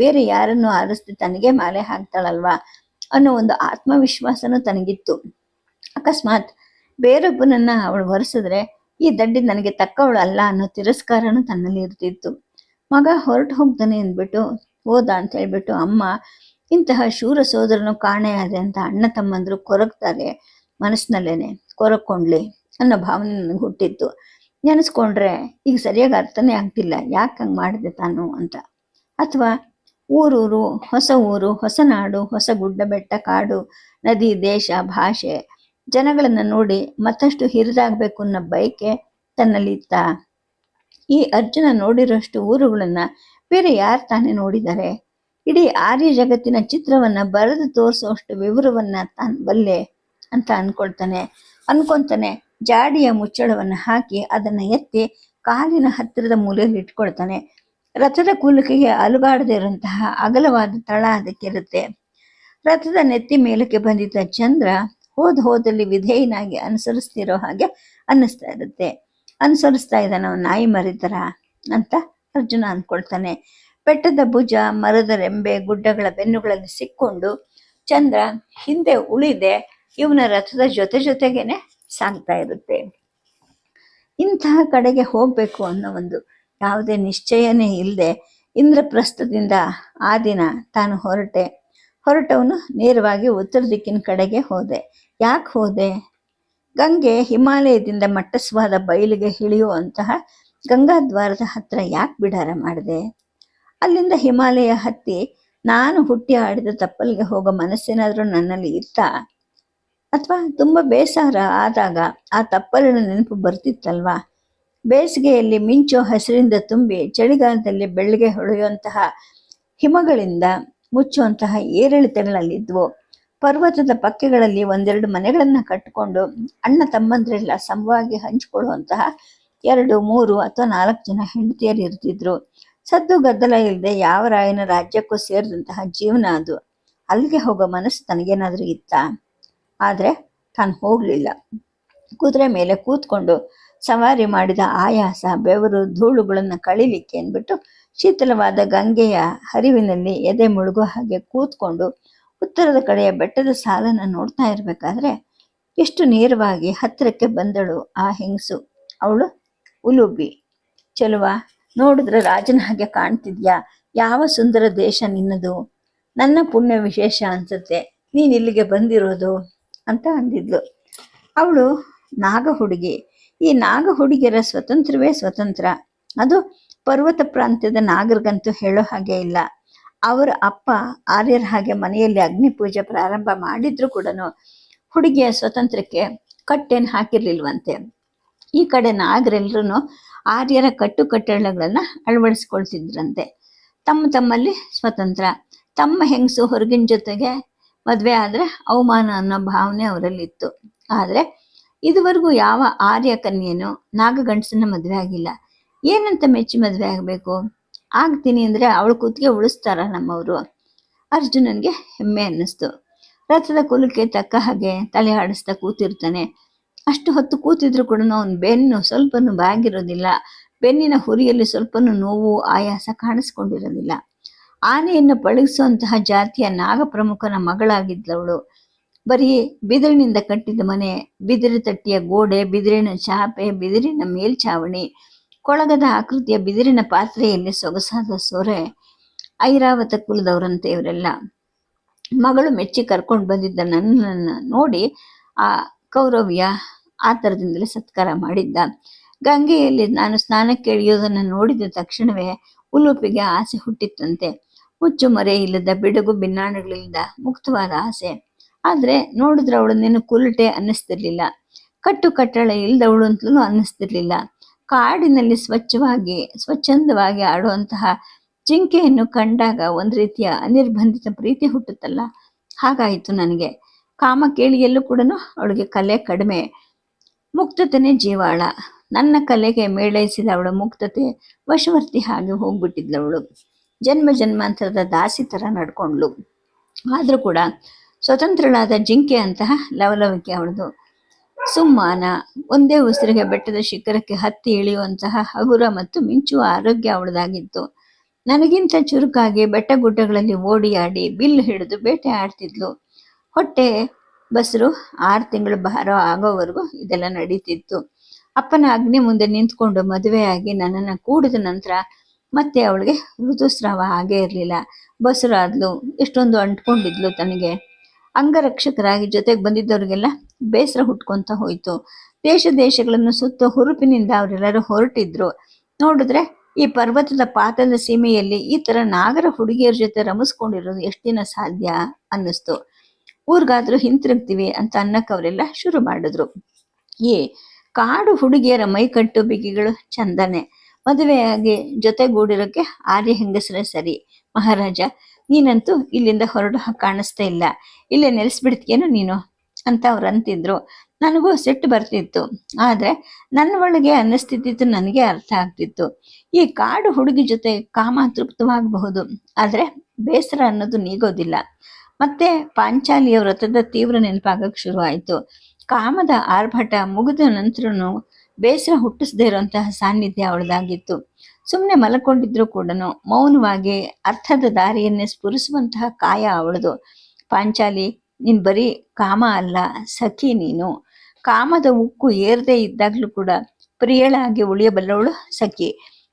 S1: ಬೇರೆ ಯಾರನ್ನು ಆರಿಸ್ತಿ ತನಗೆ ಮಾಲೆ ಹಾಕ್ತಾಳಲ್ವಾ ಅನ್ನೋ ಒಂದು ಆತ್ಮವಿಶ್ವಾಸನೂ ತನಗಿತ್ತು. ಅಕಸ್ಮಾತ್ ಬೇರೊಬ್ಬನನ್ನ ಅವಳು ಹೊರಿಸಿದ್ರೆ ಈ ದಡ್ಡಿ ನನಗೆ ತಕ್ಕವಳು ಅಲ್ಲ ಅನ್ನೋ ತಿರಸ್ಕಾರನೂ ತನ್ನಲ್ಲಿ ಇರ್ತಿತ್ತು. ಮಗ ಹೊರಟು ಹೋಗ್ತಾನೆ ಅಂದ್ಬಿಟ್ಟು, ಹೋದ ಅಂತ ಹೇಳ್ಬಿಟ್ಟು ಅಮ್ಮ, ಇಂತಹ ಶೂರ ಸೋದರನು ಕಾಣೆಯಾದೆ ಅಂತ ಅಣ್ಣ ತಮ್ಮಂದ್ರು ಕೊರಗ್ತಾರೆ ಮನಸ್ಸಿನಲ್ಲೇನೆ ಕೊರಕೊಂಡ್ಲಿ ಅನ್ನೋ ಭಾವನೆ ನನಗೆ ಹುಟ್ಟಿತ್ತು. ನೆನೆಸ್ಕೊಂಡ್ರೆ ಈಗ ಸರಿಯಾಗಿ ಅರ್ಥನೇ ಆಗ್ತಿಲ್ಲ. ಯಾಕೆ ಹಂಗೆ ಮಾಡಿದೆ ತಾನು ಅಂತ. ಅಥವಾ ಊರೂರು, ಹೊಸ ಊರು, ಹೊಸ ನಾಡು, ಹೊಸ ಗುಡ್ಡ, ಬೆಟ್ಟ, ಕಾಡು, ನದಿ, ದೇಶ, ಭಾಷೆ ಜನಗಳನ್ನು ನೋಡಿ ಮತ್ತಷ್ಟು ಹಿರಿದಾಗಬೇಕು ಅನ್ನೋ ಬಯಕೆ ತನ್ನಲ್ಲಿತ್ತ. ಈ ಅರ್ಜುನ ನೋಡಿರೋಷ್ಟು ಊರುಗಳನ್ನ ಬೇರೆ ಯಾರು ತಾನೇ ನೋಡಿದ್ದಾರೆ ಇಡೀ ಆರ್ಯ ಜಗತ್ತಿನ ಚಿತ್ರವನ್ನ ಬರೆದು ತೋರಿಸೋಷ್ಟು ವಿವರವನ್ನ ತಾನು ಬಲ್ಲೆ ಅಂತ ಅನ್ಕೊಳ್ತಾನೆ, ಅನ್ಕೊಂತಾನೆ. ಜಾಡಿಯ ಮುಚ್ಚಳವನ್ನು ಹಾಕಿ ಅದನ್ನ ಎತ್ತಿ ಕಾಲಿನ ಹತ್ತಿರದ ಮೂಲೆಯಲ್ಲಿ ಇಟ್ಕೊಳ್ತಾನೆ. ರಥದ ಕೂಲಿಕೆಗೆ ಅಲುಗಾಡದೇ ಇರುವಂತಹ ಅಗಲವಾದ ತಳ ಅದಕ್ಕಿರುತ್ತೆ. ರಥದ ನೆತ್ತಿ ಮೇಲಕ್ಕೆ ಬಂದಿದ್ದ ಚಂದ್ರ ಹೋದ ಹೋದಲ್ಲಿ ವಿಧೇಯನಾಗಿ ಅನುಸರಿಸ್ತಿರೋ ಹಾಗೆ ಅನ್ನಿಸ್ತಾ ಇರುತ್ತೆ. ಅನುಸರಿಸ್ತಾ ಇದ್ದಾನ ನಾಯಿ ಮರಿತರ ಅಂತ ಅರ್ಜುನ ಅನ್ಕೊಳ್ತಾನೆ ಬೆಟ್ಟದ ಭುಜ, ಮರದ ರೆಂಬೆ, ಗುಡ್ಡಗಳ ಬೆನ್ನುಗಳಲ್ಲಿ ಸಿಕ್ಕೊಂಡು ಚಂದ್ರ ಹಿಂದೆ ಉಳಿದೆ. ಇವನ ರಥದ ಜೊತೆ ಜೊತೆಗೇನೆ ಸಾಗ್ತಾ ಇರುತ್ತೆ. ಇಂತಹ ಕಡೆಗೆ ಹೋಗ್ಬೇಕು ಅನ್ನೋ ಒಂದು ಯಾವುದೇ ನಿಶ್ಚಯನೇ ಇಲ್ಲದೆ ಇಂದ್ರಪ್ರಸ್ಥದಿಂದ ಆ ದಿನ ತಾನು ಹೊರಟೆ. ಹೊರಟವನು ನೇರವಾಗಿ ಉತ್ತರ ದಿಕ್ಕಿನ ಕಡೆಗೆ ಹೋದೆ. ಯಾಕೆ ಹೋದೆ? ಗಂಗೆ ಹಿಮಾಲಯದಿಂದ ಮಟ್ಟಸ್ವಾದ ಬಯಲಿಗೆ ಇಳಿಯುವಂತಹ ಗಂಗಾದ್ವಾರದ ಹತ್ರ ಯಾಕೆ ಬಿಡಾರ ಮಾಡಿದೆ? ಅಲ್ಲಿಂದ ಹಿಮಾಲಯ ಹತ್ತಿ ನಾನು ಹುಟ್ಟಿ ಆಡಿದ ತಪ್ಪಲಿಗೆ ಹೋಗೋ ಮನಸ್ಸೇನಾದರೂ ನನ್ನಲ್ಲಿ ಇತ್ತ? ಅಥವಾ ತುಂಬ ಬೇಸರ ಆದಾಗ ಆ ತಪ್ಪಲಿನ ನೆನಪು ಬರ್ತಿತ್ತಲ್ವಾ? ಬೇಸಿಗೆಯಲ್ಲಿ ಮಿಂಚು ಹಸಿರಿಂದ ತುಂಬಿ ಚಳಿಗಾಲದಲ್ಲಿ ಬೆಳ್ಳಿಗೆ ಹೊಳೆಯುವಂತಹ ಹಿಮಗಳಿಂದ ಮುಚ್ಚುವಂತಹ ಏರಿಳಿತಗಳಲ್ಲಿದ್ವು ಪರ್ವತದ ಪಕ್ಕೆಗಳಲ್ಲಿ ಒಂದೆರಡು ಮನೆಗಳನ್ನ ಕಟ್ಟಿಕೊಂಡು ಅಣ್ಣ ತಮ್ಮಂದ್ರೆಲ್ಲ ಸಮವಾಗಿ ಹಂಚಿಕೊಳ್ಳುವಂತಹ ಎರಡು, ಮೂರು ಅಥವಾ ನಾಲ್ಕು ಜನ ಹೆಂಡತಿಯರು ಇರ್ತಿದ್ರು. ಸದ್ದು ಗದ್ದಲ ಇಲ್ಲದೆ ಯಾವ ರಾಯನ ರಾಜ್ಯಕ್ಕೂ ಸೇರಿದಂತಹ ಜೀವನ ಅದು. ಅಲ್ಲಿಗೆ ಹೋಗೋ ಮನಸ್ಸು ತನಗೇನಾದರೂ ಇತ್ತ? ಆದ್ರೆ ತಾನು ಹೋಗಲಿಲ್ಲ. ಕುದುರೆ ಮೇಲೆ ಕೂತ್ಕೊಂಡು ಸವಾರಿ ಮಾಡಿದ ಆಯಾಸ, ಬೆವರು, ಧೂಳುಗಳನ್ನು ಕಳಿಲಿಕ್ಕೆ ಅಂದ್ಬಿಟ್ಟು ಶೀತಲವಾದ ಗಂಗೆಯ ಹರಿವಿನಲ್ಲಿ ಎದೆ ಮುಳುಗುವ ಹಾಗೆ ಕೂತ್ಕೊಂಡು ಉತ್ತರದ ಕಡೆಯ ಬೆಟ್ಟದ ಸಾಲನ್ನು ನೋಡ್ತಾ ಇರಬೇಕಾದ್ರೆ ಎಷ್ಟು ನೇರವಾಗಿ ಹತ್ತಿರಕ್ಕೆ ಬಂದಳು ಆ ಹೆಂಗಸು. ಅವಳು ಉಲುಬಿ. ಚೆಲುವ, ನೋಡಿದ್ರೆ ರಾಜನ ಹಾಗೆ ಕಾಣ್ತಿದ್ಯಾ? ಯಾವ ಸುಂದರ ದೇಶ ನಿನ್ನದು? ನನ್ನ ಪುಣ್ಯ ವಿಶೇಷ ಅನ್ಸುತ್ತೆ. ನೀನು ಇಲ್ಲಿಗೆ ಬಂದಿರೋದು? ಅಂತ ಅಂದಿದ್ಲು. ಅವಳು ನಾಗ ಹುಡುಗಿ. ಈ ನಾಗ ಹುಡುಗಿಯರ ಸ್ವತಂತ್ರವೇ ಸ್ವತಂತ್ರ. ಅದು ಪರ್ವತ ಪ್ರಾಂತ್ಯದ ನಾಗರಿಗಂತೂ ಹೇಳೋ ಹಾಗೆ ಇಲ್ಲ. ಅವರ ಅಪ್ಪ, ಆರ್ಯರ ಹಾಗೆ ಮನೆಯಲ್ಲಿ ಅಗ್ನಿ ಪೂಜೆ ಪ್ರಾರಂಭ ಮಾಡಿದ್ರು ಕೂಡ ಹುಡುಗಿಯ ಸ್ವತಂತ್ರಕ್ಕೆ ಕಟ್ಟೇನು ಹಾಕಿರ್ಲಿಲ್ವಂತೆ. ಈ ಕಡೆ ನಾಗರೆಲ್ಲರೂ ಆರ್ಯರ ಕಟ್ಟು ಕಟ್ಟುಕಟ್ಟಳೆಗಳನ್ನ ಅಳವಡಿಸ್ಕೊಳ್ತಿದ್ರಂತೆ. ತಮ್ಮ ತಮ್ಮಲ್ಲಿ ಸ್ವತಂತ್ರ. ತಮ್ಮ ಹೆಂಗಸು ಹೊರಗಿನ ಜೊತೆಗೆ ಮದುವೆ ಆದ್ರೆ ಅವಮಾನ ಅನ್ನೋ ಭಾವನೆ ಅವರಲ್ಲಿತ್ತು. ಆದ್ರೆ ಇದುವರೆಗೂ ಯಾವ ಆರ್ಯ ಕನ್ಯೆನೂ ನಾಗಗಂಡಸನ್ನ ಮದುವೆ ಆಗಿಲ್ಲ. ಏನಂತ ಮೆಚ್ಚಿ ಮದುವೆ ಆಗಬೇಕು? ಆಗ್ತೀನಿ ಅಂದ್ರೆ ಅವಳು ಕೂತಿಗೆ ಉಳಿಸ್ತಾರ ನಮ್ಮವರು. ಅರ್ಜುನನ್ಗೆ ಹೆಮ್ಮೆ ಅನ್ನಿಸ್ತು. ರಥದ ಕುಲಕ್ಕೆ ತಕ್ಕ ಹಾಗೆ ತಲೆ ಆಡಿಸ್ತಾ ಕೂತಿರ್ತಾನೆ. ಅಷ್ಟು ಹೊತ್ತು ಕೂತಿದ್ರು ಕೂಡ ಅವನ ಬೆನ್ನು ಸ್ವಲ್ಪನೂ ಬಾಗಿರೋದಿಲ್ಲ. ಬೆನ್ನಿನ ಹುರಿಯಲ್ಲಿ ಸ್ವಲ್ಪನೂ ನೋವು, ಆಯಾಸ ಕಾಣಿಸ್ಕೊಂಡಿರೋದಿಲ್ಲ. ಆನೆಯನ್ನು ಪಳಗಿಸುವಂತಹ ಜಾತಿಯ ನಾಗಪ್ರಮುಖನ ಮಗಳಾಗಿದ್ದವಳು. ಬರೀ ಬಿದಿರಿನಿಂದ ಕಟ್ಟಿದ ಮನೆ, ಬಿದಿರು ತಟ್ಟಿಯ ಗೋಡೆ, ಬಿದಿರಿನ ಚಾಪೆ ಬಿದಿರಿನ ಮೇಲ್ಛಾವಣಿ, ಕೊಳಗದ ಆಕೃತಿಯ ಬಿದಿರಿನ ಪಾತ್ರೆಯಲ್ಲಿ ಸೊಗಸಾದ ಸೊರೆ, ಐರಾವತ ಕುಲದವರಂತೆ ಇವರೆಲ್ಲ. ಮಗಳು ಮೆಚ್ಚಿ ಕರ್ಕೊಂಡು ಬಂದಿದ್ದ ನನ್ನನ್ನು ನೋಡಿ ಆ ಕೌರವ್ಯ ಆ ಥರದಿಂದಲೇ ಸತ್ಕಾರ ಮಾಡಿದ್ದ. ಗಂಗೆಯಲ್ಲಿ ನಾನು ಸ್ನಾನಕ್ಕೆ ಇಳಿಯೋದನ್ನು ನೋಡಿದ ತಕ್ಷಣವೇ ಉಲುಪಿಗೆ ಆಸೆ ಹುಟ್ಟಿತ್ತಂತೆ. ಮುಚ್ಚು ಮರೆ ಇಲ್ಲದ ಬಿಡುಗು ಭಿನ್ನಾಣಗಳಿಂದ ಮುಕ್ತವಾದ ಆಸೆ. ಆದ್ರೆ ನೋಡಿದ್ರೆ ಅವಳನ್ನೇನು ಕುಲ್ಟೆ ಅನ್ನಿಸ್ತಿರ್ಲಿಲ್ಲ. ಕಟ್ಟು ಕಟ್ಟಳೆ ಇಲ್ದವಳು ಅಂತಲೂ ಅನ್ನಿಸ್ತಿರ್ಲಿಲ್ಲ. ಕಾಡಿನಲ್ಲಿ ಸ್ವಚ್ಛವಾಗಿ, ಸ್ವಚ್ಛಂದವಾಗಿ ಆಡುವಂತಹ ಜಿಂಕೆಯನ್ನು ಕಂಡಾಗ ಒಂದ್ ರೀತಿಯ ಅನಿರ್ಬಂಧಿತ ಪ್ರೀತಿ ಹುಟ್ಟುತ್ತಲ್ಲ? ಹಾಗಾಯಿತು ನನಗೆ. ಕಾಮ ಕೇಳಿಯಲ್ಲೂ ಕೂಡ ಅವಳಿಗೆ ಕಲೆ ಕಡಿಮೆ. ಮುಕ್ತತೆನೇ ಜೀವಾಳ. ನನ್ನ ಕಲೆಗೆ ಮೇಳೈಸಿದ ಅವಳ ಮುಕ್ತತೆ ವಶವರ್ತಿ ಹಾಗೆ ಹೋಗ್ಬಿಟ್ಟಿದ್ಲವಳು ಜನ್ಮ ಜನ್ಮಾಂತರದ ದಾಸಿ ಥರ ನಡ್ಕೊಂಡ್ಲು. ಆದರೂ ಕೂಡ ಸ್ವತಂತ್ರಳಾದ ಜಿಂಕೆ ಅಂತಹ ಲವಲವಿಕೆ ಅವಳದು. ಸುಮ್ಮಾನ, ಒಂದೇ ಉಸಿರಿಗೆ ಬೆಟ್ಟದ ಶಿಖರಕ್ಕೆ ಹತ್ತಿ ಇಳಿಯುವಂತಹ ಹಗುರ ಮತ್ತು ಮಿಂಚುವ ಆರೋಗ್ಯ ಅವಳದಾಗಿತ್ತು. ನನಗಿಂತ ಚುರುಕಾಗಿ ಬೆಟ್ಟ ಗುಡ್ಡಗಳಲ್ಲಿ ಓಡಿ ಆಡಿ ಬಿಲ್ ಹಿಡಿದು ಬೇಟೆ ಆಡ್ತಿದ್ಲು. ಹೊಟ್ಟೆ ಬಸರು ಆರು ತಿಂಗಳು ಭಾರ ಆಗೋವರೆಗೂ ಇದೆಲ್ಲ ನಡೀತಿತ್ತು. ಅಪ್ಪನ ಅಗ್ನಿ ಮುಂದೆ ನಿಂತ್ಕೊಂಡು ಮದುವೆಯಾಗಿ ನನ್ನನ್ನು ಕೂಡಿದ ನಂತರ ಮತ್ತೆ ಅವಳಿಗೆ ಋತುಸ್ರಾವ ಹಾಗೆ ಇರಲಿಲ್ಲ. ಬಸರಾದ್ಲು ಎಷ್ಟೊಂದು ಅಂಟ್ಕೊಂಡಿದ್ಲು ತನಗೆ. ಅಂಗರಕ್ಷಕರಾಗಿ ಜೊತೆಗೆ ಬಂದಿದ್ದವ್ರಿಗೆಲ್ಲ ಬೇಸರ ಹುಟ್ಕೊಂತ ಹೋಯ್ತು. ದೇಶ ದೇಶಗಳನ್ನು ಸುತ್ತ ಹುರುಪಿನಿಂದ ಅವರೆಲ್ಲರೂ ಹೊರಟಿದ್ರು. ನೋಡಿದ್ರೆ ಈ ಪರ್ವತದ ಪಾತದ ಸೀಮೆಯಲ್ಲಿ ಈ ತರ ನಾಗರ ಹುಡುಗಿಯರ ಜೊತೆ ರಮಿಸ್ಕೊಂಡಿರೋದು ಎಷ್ಟು ದಿನ ಸಾಧ್ಯ ಅನ್ನಿಸ್ತು. ಊರ್ಗಾದ್ರೂ ಹಿಂತಿರುಗ್ತೀವಿ ಅಂತ ಅನ್ನಕ್ಕೆ ಅವರೆಲ್ಲ ಶುರು ಮಾಡಿದ್ರು. ಏ, ಕಾಡು ಹುಡುಗಿಯರ ಮೈಕಟ್ಟು ಬಿಗಿಗಳು ಚಂದನೆ. ಮದುವೆಯಾಗಿ ಜೊತೆಗೂಡಿರೋಕೆ ಆರ್ಯ ಹೆಂಗಸರೇ ಸರಿ. ಮಹಾರಾಜ, ನೀನಂತೂ ಇಲ್ಲಿಂದ ಹೊರಡು ಕಾಣಿಸ್ತಾ ಇಲ್ಲ. ಇಲ್ಲೇ ನೆಲೆಸ್ಬಿಡ್ತೀಯೇನು ನೀನು? ಅಂತ ಅವ್ರು ಅಂತಿದ್ರು. ನನಗೂ ಸಿಟ್ಟು ಬರ್ತಿತ್ತು. ಆದ್ರೆ ನನ್ನ ಒಳಗೆ ಅನ್ನಿಸ್ತಿದ್ದು ನನಗೆ ಅರ್ಥ ಆಗ್ತಿತ್ತು. ಈ ಕಾಡು ಹುಡುಗಿ ಜೊತೆ ಕಾಮ ತೃಪ್ತವಾಗಬಹುದು ಆದ್ರೆ ಬೇಸರ ಅನ್ನೋದು ನೀಗೋದಿಲ್ಲ. ಮತ್ತೆ ಪಾಂಚಾಲಿಯ ವ್ರತದ ತೀವ್ರ ನೆನಪಾಗಕ್ಕೆ ಶುರು ಆಯ್ತು ಕಾಮದ ಆರ್ಭಟ ಮುಗಿದ ನಂತರನು ಬೇಸರ ಹುಟ್ಟಿಸದೇ ಇರುವಂತಹ ಸಾನ್ನಿಧ್ಯ ಅವಳದಾಗಿತ್ತು. ಸುಮ್ಮನೆ ಮಲ್ಕೊಂಡಿದ್ರು ಕೂಡ ಮೌನವಾಗಿ ಅರ್ಥದ ದಾರಿಯನ್ನೇ ಸ್ಫುರಿಸುವಂತಹ ಕಾಯ ಅವಳದು. ಪಾಂಚಾಲಿ, ನೀನ್ ಬರೀ ಕಾಮ ಅಲ್ಲ, ಸಖಿ ನೀನು. ಕಾಮದ ಉಕ್ಕು ಏರದೇ ಇದ್ದಾಗ್ಲೂ ಕೂಡ ಪ್ರಿಯಳಾಗಿ ಉಳಿಯಬಲ್ಲವಳು ಸಖಿ.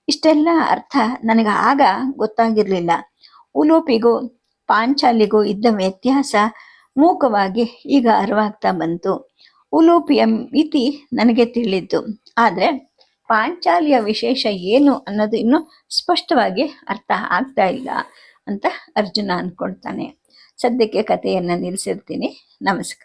S1: ಇಷ್ಟೆಲ್ಲ ಅರ್ಥ ನನಗೆ ಆಗ ಗೊತ್ತಾಗಿರಲಿಲ್ಲ. ಉಲೂಪಿಗೂ, ಪಾಂಚಾಲಿಗೂ ಇದ್ದ ವ್ಯತ್ಯಾಸ ಮೂಕವಾಗಿ ಈಗ ಅರಿವಾಗ್ತಾ ಬಂತು. ಉಲೂಪಿಯ ಮಿತಿ ನನಗೆ ತಿಳಿದ್ದು ಆದರೆ ಪಾಂಚಾಲಿಯ ವಿಶೇಷ ಏನು ಅನ್ನೋದು ಇನ್ನೂ ಸ್ಪಷ್ಟವಾಗಿ ಅರ್ಥ ಆಗ್ತಾ ಇಲ್ಲ ಅಂತ ಅರ್ಜುನ ಅಂದ್ಕೊಳ್ತಾನೆ ಸದ್ಯಕ್ಕೆ ಕಥೆಯನ್ನು ನಿಲ್ಲಿಸಿರ್ತೀನಿ ನಮಸ್ಕಾರ.